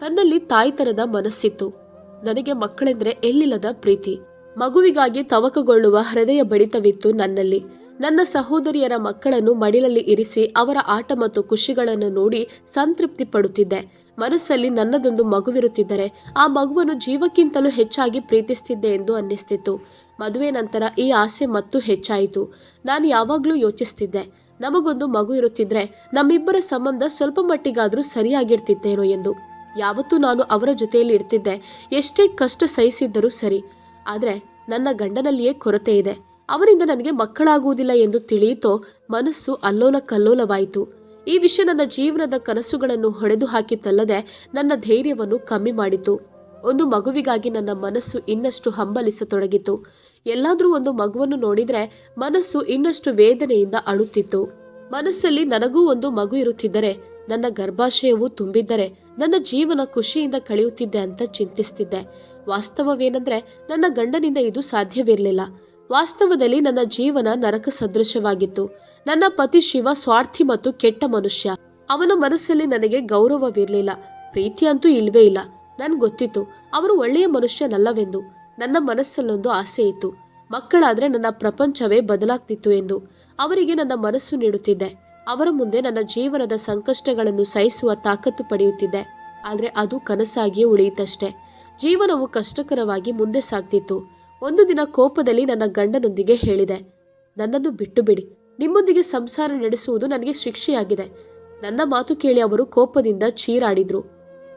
A: ತನ್ನಲ್ಲಿ ತಾಯ್ತನದ ಮನಸ್ಸಿತ್ತು. ನನಗೆ ಮಕ್ಕಳೆಂದರೆ ಎಲ್ಲಿಲ್ಲದ ಪ್ರೀತಿ. ಮಗುವಿಗಾಗಿ ತವಕಗೊಳ್ಳುವ ಹೃದಯ ಬಡಿತವಿತ್ತು ನನ್ನಲ್ಲಿ. ನನ್ನ ಸಹೋದರಿಯರ ಮಕ್ಕಳನ್ನು ಮಡಿಲಲ್ಲಿ ಇರಿಸಿ ಅವರ ಆಟ ಮತ್ತು ಖುಷಿಗಳನ್ನು ನೋಡಿ ಸಂತೃಪ್ತಿ ಪಡುತ್ತಿದ್ದೆ. ಮನಸ್ಸಲ್ಲಿ ನನ್ನದೊಂದು ಮಗುವಿರುತ್ತಿದ್ದರೆ, ಆ ಮಗುವನ್ನು ಜೀವಕ್ಕಿಂತಲೂ ಹೆಚ್ಚಾಗಿ ಪ್ರೀತಿಸ್ತಿದ್ದೆ ಎಂದು ಅನ್ನಿಸ್ತಿತ್ತು. ಮದುವೆ ನಂತರ ಈ ಆಸೆ ಮತ್ತು ಹೆಚ್ಚಾಯಿತು. ನಾನು ಯಾವಾಗಲೂ ಯೋಚಿಸ್ತಿದ್ದೆ, ನಮಗೊಂದು ಮಗು ಇರುತ್ತಿದ್ರೆ ನಮ್ಮಿಬ್ಬರ ಸಂಬಂಧ ಸ್ವಲ್ಪ ಮಟ್ಟಿಗಾದರೂ ಸರಿಯಾಗಿರ್ತಿತ್ತೇನೋ ಎಂದು. ಯಾವತ್ತೂ ನಾನು ಅವರ ಜೊತೆಯಲ್ಲಿ ಇರ್ತಿದ್ದೆ. ಎಷ್ಟೇ ಕಷ್ಟ ಸಹಿಸಿದ್ದರೂ ಸರಿ. ಆದರೆ ನನ್ನ ಗಂಡನಲ್ಲಿಯೇ ಕೊರತೆ ಇದೆ. ಅವರಿಂದ ನನಗೆ ಮಕ್ಕಳಾಗುವುದಿಲ್ಲ ಎಂದು ತಿಳಿಯಿತೋ ಮನಸ್ಸು ಅಲ್ಲೋಲ ಕಲ್ಲೋಲವಾಯಿತು. ಈ ವಿಷಯ ನನ್ನ ಜೀವನದ ಕನಸುಗಳನ್ನು ಹೊಡೆದು ಹಾಕಿತ್ತಲ್ಲದೆ ನನ್ನ ಧೈರ್ಯವನ್ನು ಕಮ್ಮಿ ಮಾಡಿತು. ಒಂದು ಮಗುವಿಗಾಗಿ ನನ್ನ ಮನಸ್ಸು ಇನ್ನಷ್ಟು ಹಂಬಲಿಸತೊಡಗಿತು. ಎಲ್ಲಾದರೂ ಒಂದು ಮಗುವನ್ನು ನೋಡಿದರೆ ಮನಸ್ಸು ಇನ್ನಷ್ಟು ವೇದನೆಯಿಂದ ಅಳುತ್ತಿತ್ತು. ಮನಸ್ಸಲ್ಲಿ ನನಗೂ ಒಂದು ಮಗು ಇರುತ್ತಿದ್ದರೆ, ನನ್ನ ಗರ್ಭಾಶಯವು ತುಂಬಿದ್ದರೆ, ನನ್ನ ಜೀವನ ಖುಷಿಯಿಂದ ಕಳೆಯುತ್ತಿದ್ದೆ ಅಂತ ಚಿಂತಿಸ್ತಿದ್ದೆ. ವಾಸ್ತವವೇನೆಂದ್ರೆ, ನನ್ನ ಗಂಡನಿಂದ ಇದು ಸಾಧ್ಯವಿರಲಿಲ್ಲ. ವಾಸ್ತವದಲ್ಲಿ ನನ್ನ ಜೀವನ ನರಕ ಸದೃಶವಾಗಿತ್ತು. ನನ್ನ ಪತಿ ಶಿವ ಸ್ವಾರ್ಥಿ ಮತ್ತು ಕೆಟ್ಟ ಮನುಷ್ಯ. ಅವನ ಮನಸ್ಸಲ್ಲಿ ನನಗೆ ಗೌರವವಿರಲಿಲ್ಲ. ಪ್ರೀತಿ ಅಂತೂ ಇಲ್ವೇ ಇಲ್ಲ. ನನ್ ಗೊತ್ತಿತ್ತು, ಅವರು ಒಳ್ಳೆಯ ಮನುಷ್ಯನಲ್ಲವೆಂದು. ನನ್ನ ಮನಸ್ಸಲ್ಲೊಂದು ಆಸೆ ಇತ್ತು ಮಕ್ಕಳಾದ್ರೆ ನನ್ನ ಪ್ರಪಂಚವೇ ಬದಲಾಗ್ತಿತ್ತು ಎಂದು. ಅವರಿಗೆ ನನ್ನ ಮನಸ್ಸು ನೀಡುತ್ತಿದ್ದೆ. ಅವರ ಮುಂದೆ ನನ್ನ ಜೀವನದ ಸಂಕಷ್ಟಗಳನ್ನು ಸಹಿಸುವ ತಾಕತ್ತು ಪಡೆಯುತ್ತಿದ್ದೆ. ಆದರೆ ಅದು ಕನಸಾಗಿಯೇ ಉಳಿಯಿತಷ್ಟೆ. ಜೀವನವು ಕಷ್ಟಕರವಾಗಿ ಮುಂದೆ ಸಾಗ್ತಿತ್ತು. ಒಂದು ದಿನ ಕೋಪದಲ್ಲಿ ನನ್ನ ಗಂಡನೊಂದಿಗೆ ಹೇಳಿದೆ, ನನ್ನನ್ನು ಬಿಟ್ಟು ಬಿಡಿ ನಿಮ್ಮೊಂದಿಗೆ ಸಂಸಾರ ನಡೆಸುವುದು ನನಗೆ ಶಿಕ್ಷೆಯಾಗಿದೆ. ನನ್ನ ಮಾತು ಕೇಳಿ ಅವರು ಕೋಪದಿಂದ ಚೀರಾಡಿದ್ರು.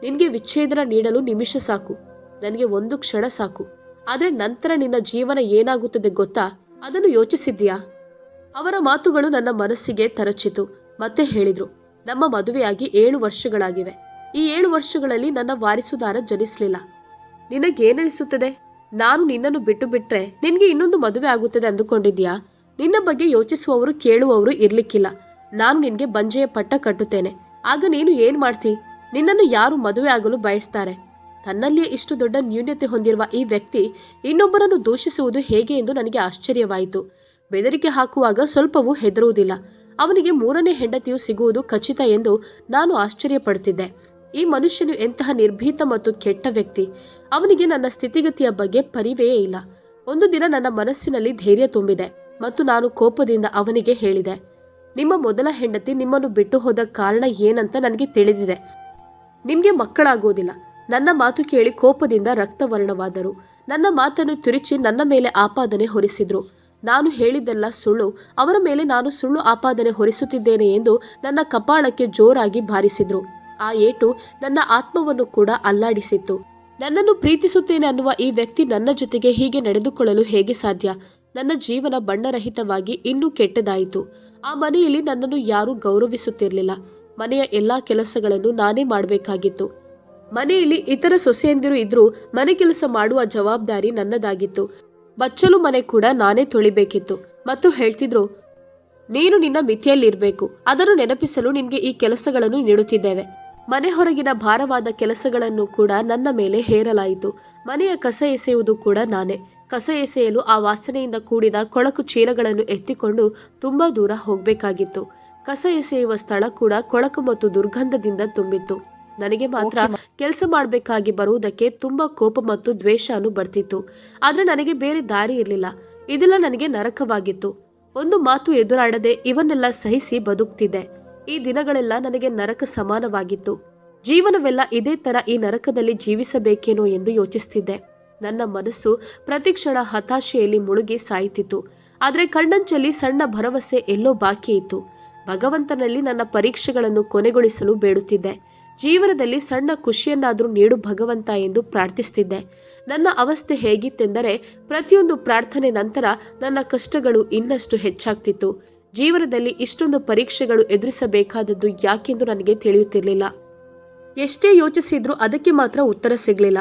A: ನಿನಗೆ ವಿಚ್ಛೇದನ ನೀಡಲು ನಿಮಿಷ ಸಾಕು. ನನಗೆ ಒಂದು ಕ್ಷಣ ಸಾಕು. ಆದರೆ ನಂತರ ನಿನ್ನ ಜೀವನ ಏನಾಗುತ್ತದೆ ಗೊತ್ತಾ? ಅದನ್ನು ಯೋಚಿಸಿದ್ಯಾ ಅವರ ಮಾತುಗಳು ನನ್ನ ಮನಸ್ಸಿಗೆ ತರಚಿತು. ಮತ್ತೆ ಹೇಳಿದ್ರು, ನಮ್ಮ ಮದುವೆಯಾಗಿ ಏಳು ವರ್ಷಗಳಾಗಿವೆ. ಈ ಏಳು ವರ್ಷಗಳಲ್ಲಿ ನನ್ನ ವಾರಿಸುದಾರ ಜನಿಸ್ಲಿಲ್ಲ. ನಿನಗೇನಿಸುತ್ತದೆ ನಾನು ನಿನ್ನನ್ನು ಬಿಟ್ಟು ಬಿಟ್ರೆ ನಿನಗೆ ಇನ್ನೊಂದು ಮದುವೆ ಆಗುತ್ತದೆ ಅಂದುಕೊಂಡಿದ್ಯಾ ನಿನ್ನ ಬಗ್ಗೆ ಯೋಚಿಸುವವರು ಕೇಳುವವರು ಇರ್ಲಿಕ್ಕಿಲ್ಲ. ನಾನು ನಿನಗೆ ಬಂಜೆಯ ಪಟ್ಟ ಕಟ್ಟುತ್ತೇನೆ. ಆಗ ನೀನು ಏನ್ ಮಾಡ್ತಿ? ನಿನ್ನನ್ನು ಯಾರು ಮದುವೆ ಆಗಲು ಬಯಸ್ತಾರೆ? ತನ್ನಲ್ಲಿಯೇ ಇಷ್ಟು ದೊಡ್ಡ ನ್ಯೂನ್ಯತೆ ಹೊಂದಿರುವ ಈ ವ್ಯಕ್ತಿ ಇನ್ನೊಬ್ಬರನ್ನು ದೂಷಿಸುವುದು ಹೇಗೆ ಎಂದು ನನಗೆ ಆಶ್ಚರ್ಯವಾಯಿತು. ಬೆದರಿಕೆ ಹಾಕುವಾಗ ಸ್ವಲ್ಪವೂ ಹೆದರುವುದಿಲ್ಲ. ಅವನಿಗೆ ಮೂರನೇ ಹೆಂಡತಿಯು ಸಿಗುವುದು ಖಚಿತ ಎಂದು ನಾನು ಆಶ್ಚರ್ಯಪಡ್ತಿದ್ದೆ ಈ ಮನುಷ್ಯನು ಎಂತಹ ನಿರ್ಭೀತ ಮತ್ತು ಕೆಟ್ಟ ವ್ಯಕ್ತಿ. ಅವನಿಗೆ ನನ್ನ ಸ್ಥಿತಿಗತಿಯ ಬಗ್ಗೆ ಪರಿವೆಯೇ ಇಲ್ಲ. ಒಂದು ದಿನ ನನ್ನ ಮನಸ್ಸಿನಲ್ಲಿ ಧೈರ್ಯ ತುಂಬಿದೆ ಮತ್ತು ನಾನು ಕೋಪದಿಂದ ಅವನಿಗೆ ಹೇಳಿದೆ, ನಿಮ್ಮ ಮೊದಲ ಹೆಂಡತಿ ನಿಮ್ಮನ್ನು ಬಿಟ್ಟು ಹೋದ ಕಾರಣ ಏನಂತ ನನಗೆ ತಿಳಿದಿದೆ. ನಿಮಗೆ ಮಕ್ಕಳಾಗುವುದಿಲ್ಲ. ನನ್ನ ಮಾತು ಕೇಳಿ ಕೋಪದಿಂದ ರಕ್ತವರ್ಣವಾದರು. ನನ್ನ ಮಾತನ್ನು ತಿರುಚಿ ನನ್ನ ಮೇಲೆ ಆಪಾದನೆ ಹೊರಿಸಿದ್ರು. ನಾನು ಹೇಳಿದ್ದೆಲ್ಲ ಸುಳ್ಳು. ಅವರ ಮೇಲೆ ನಾನು ಸುಳ್ಳು ಆಪಾದನೆ ಹೊರಿಸುತ್ತಿದ್ದೇನೆ ಎಂದು ನನ್ನ ಕಪಾಳಕ್ಕೆ ಜೋರಾಗಿ ಬಾರಿಸಿದ್ರು. ಆ ಏಟು ನನ್ನ ಆತ್ಮವನ್ನು ಕೂಡ ಅಲ್ಲಾಡಿಸಿತ್ತು. ನನ್ನನ್ನು ಪ್ರೀತಿಸುತ್ತೇನೆ ಅನ್ನುವ ಈ ವ್ಯಕ್ತಿ ನನ್ನ ಜೊತೆಗೆ ಹೀಗೆ ನಡೆದುಕೊಳ್ಳಲು ಹೇಗೆ ಸಾಧ್ಯ? ನನ್ನ ಜೀವನ ಬಣ್ಣರಹಿತವಾಗಿ ಇನ್ನೂ ಕೆಟ್ಟದಾಯಿತು. ಆ ಮನೆಯಲ್ಲಿ ನನ್ನನ್ನು ಯಾರೂ ಗೌರವಿಸುತ್ತಿರಲಿಲ್ಲ. ಮನೆಯ ಎಲ್ಲಾ ಕೆಲಸಗಳನ್ನು ನಾನೇ ಮಾಡಬೇಕಾಗಿತ್ತು. ಮನೆಯಲ್ಲಿ ಇತರ ಸೊಸೆಯಂದಿರು ಇದ್ರೂ ಮನೆ ಕೆಲಸ ಮಾಡುವ ಜವಾಬ್ದಾರಿ ನನ್ನದಾಗಿತ್ತು. ಬಚ್ಚಲು ಮನೆ ಕೂಡ ನಾನೇ ತೊಳಿಬೇಕಿತ್ತು. ಮತ್ತು ಹೇಳ್ತಿದ್ರು, ನೀನು ನಿನ್ನ ಮಿತಿಯಲ್ಲಿರಬೇಕು. ಅದನ್ನು ನೆನಪಿಸಲು ನಿನಗೆ ಈ ಕೆಲಸಗಳನ್ನು ನೀಡುತ್ತಿದ್ದೇವೆ. ಮನೆ ಹೊರಗಿನ ಭಾರವಾದ ಕೆಲಸಗಳನ್ನು ಕೂಡ ನನ್ನ ಮೇಲೆ ಹೇರಲಾಯಿತು. ಮನೆಯ ಕಸ ಎಸೆಯುವುದು ಕೂಡ ನಾನೇ. ಕಸ ಎಸೆಯಲು ಆ ವಾಸನೆಯಿಂದ ಕೂಡಿದ ಕೊಳಕು ಚೀಲಗಳನ್ನು ಎತ್ತಿಕೊಂಡು ತುಂಬಾ ದೂರ ಹೋಗಬೇಕಾಗಿತ್ತು. ಕಸ ಎಸೆಯುವ ಸ್ಥಳ ಕೂಡ ಕೊಳಕು ಮತ್ತು ದುರ್ಗಂಧದಿಂದ ತುಂಬಿತ್ತು. ನನಗೆ ಮಾತ್ರ ಕೆಲಸ ಮಾಡಬೇಕಾಗಿ ಬರುವುದಕ್ಕೆ ತುಂಬಾ ಕೋಪ ಮತ್ತು ದ್ವೇಷಾನು ಬರ್ತಿತ್ತು. ಆದ್ರೆ ನನಗೆ ಬೇರೆ ದಾರಿ ಇರಲಿಲ್ಲ. ಇದೆಲ್ಲ ನನಗೆ ನರಕವಾಗಿತ್ತು. ಒಂದು ಮಾತು ಎದುರಾಡದೆ ಇವನ್ನೆಲ್ಲ ಸಹಿಸಿ ಬದುಕ್ತಿದ್ದೆ. ಈ ದಿನಗಳೆಲ್ಲ ನನಗೆ ನರಕ ಸಮಾನವಾಗಿತ್ತು. ಜೀವನವೆಲ್ಲ ಇದೇ ತರ ಈ ನರಕದಲ್ಲಿ ಜೀವಿಸಬೇಕೇನೋ ಎಂದು ಯೋಚಿಸ್ತಿದ್ದೆ. ನನ್ನ ಮನಸ್ಸು ಪ್ರತಿಕ್ಷಣ ಹತಾಶೆಯಲ್ಲಿ ಮುಳುಗಿ ಸಾಯ್ತಿತ್ತು. ಆದರೆ ಕಣ್ಣಂಚಲ್ಲಿ ಸಣ್ಣ ಭರವಸೆ ಎಲ್ಲೋ ಬಾಕಿ ಇತ್ತು ಭಗವಂತನಲ್ಲಿ ನನ್ನ ಪರೀಕ್ಷೆಗಳನ್ನು ಕೊನೆಗೊಳಿಸಲು ಬೇಡುತ್ತಿದ್ದೆ. ಜೀವನದಲ್ಲಿ ಸಣ್ಣ ಖುಷಿಯನ್ನಾದರೂ ನೀಡು ಭಗವಂತ ಎಂದು ಪ್ರಾರ್ಥಿಸ್ತಿದ್ದೆ. ನನ್ನ ಅವಸ್ಥೆ ಹೇಗಿತ್ತೆಂದರೆ ಪ್ರತಿಯೊಂದು ಪ್ರಾರ್ಥನೆ ನಂತರ ನನ್ನ ಕಷ್ಟಗಳು ಇನ್ನಷ್ಟು ಹೆಚ್ಚಾಗ್ತಿತ್ತು. ಜೀವನದಲ್ಲಿ ಇಷ್ಟೊಂದು ಪರೀಕ್ಷೆಗಳು ಎದುರಿಸಬೇಕಾದದ್ದು ಯಾಕೆಂದು ನನಗೆ ತಿಳಿಯುತ್ತಿರಲಿಲ್ಲ. ಎಷ್ಟೇ ಯೋಚಿಸಿದ್ರೂ ಅದಕ್ಕೆ ಮಾತ್ರ ಉತ್ತರ ಸಿಗಲಿಲ್ಲ.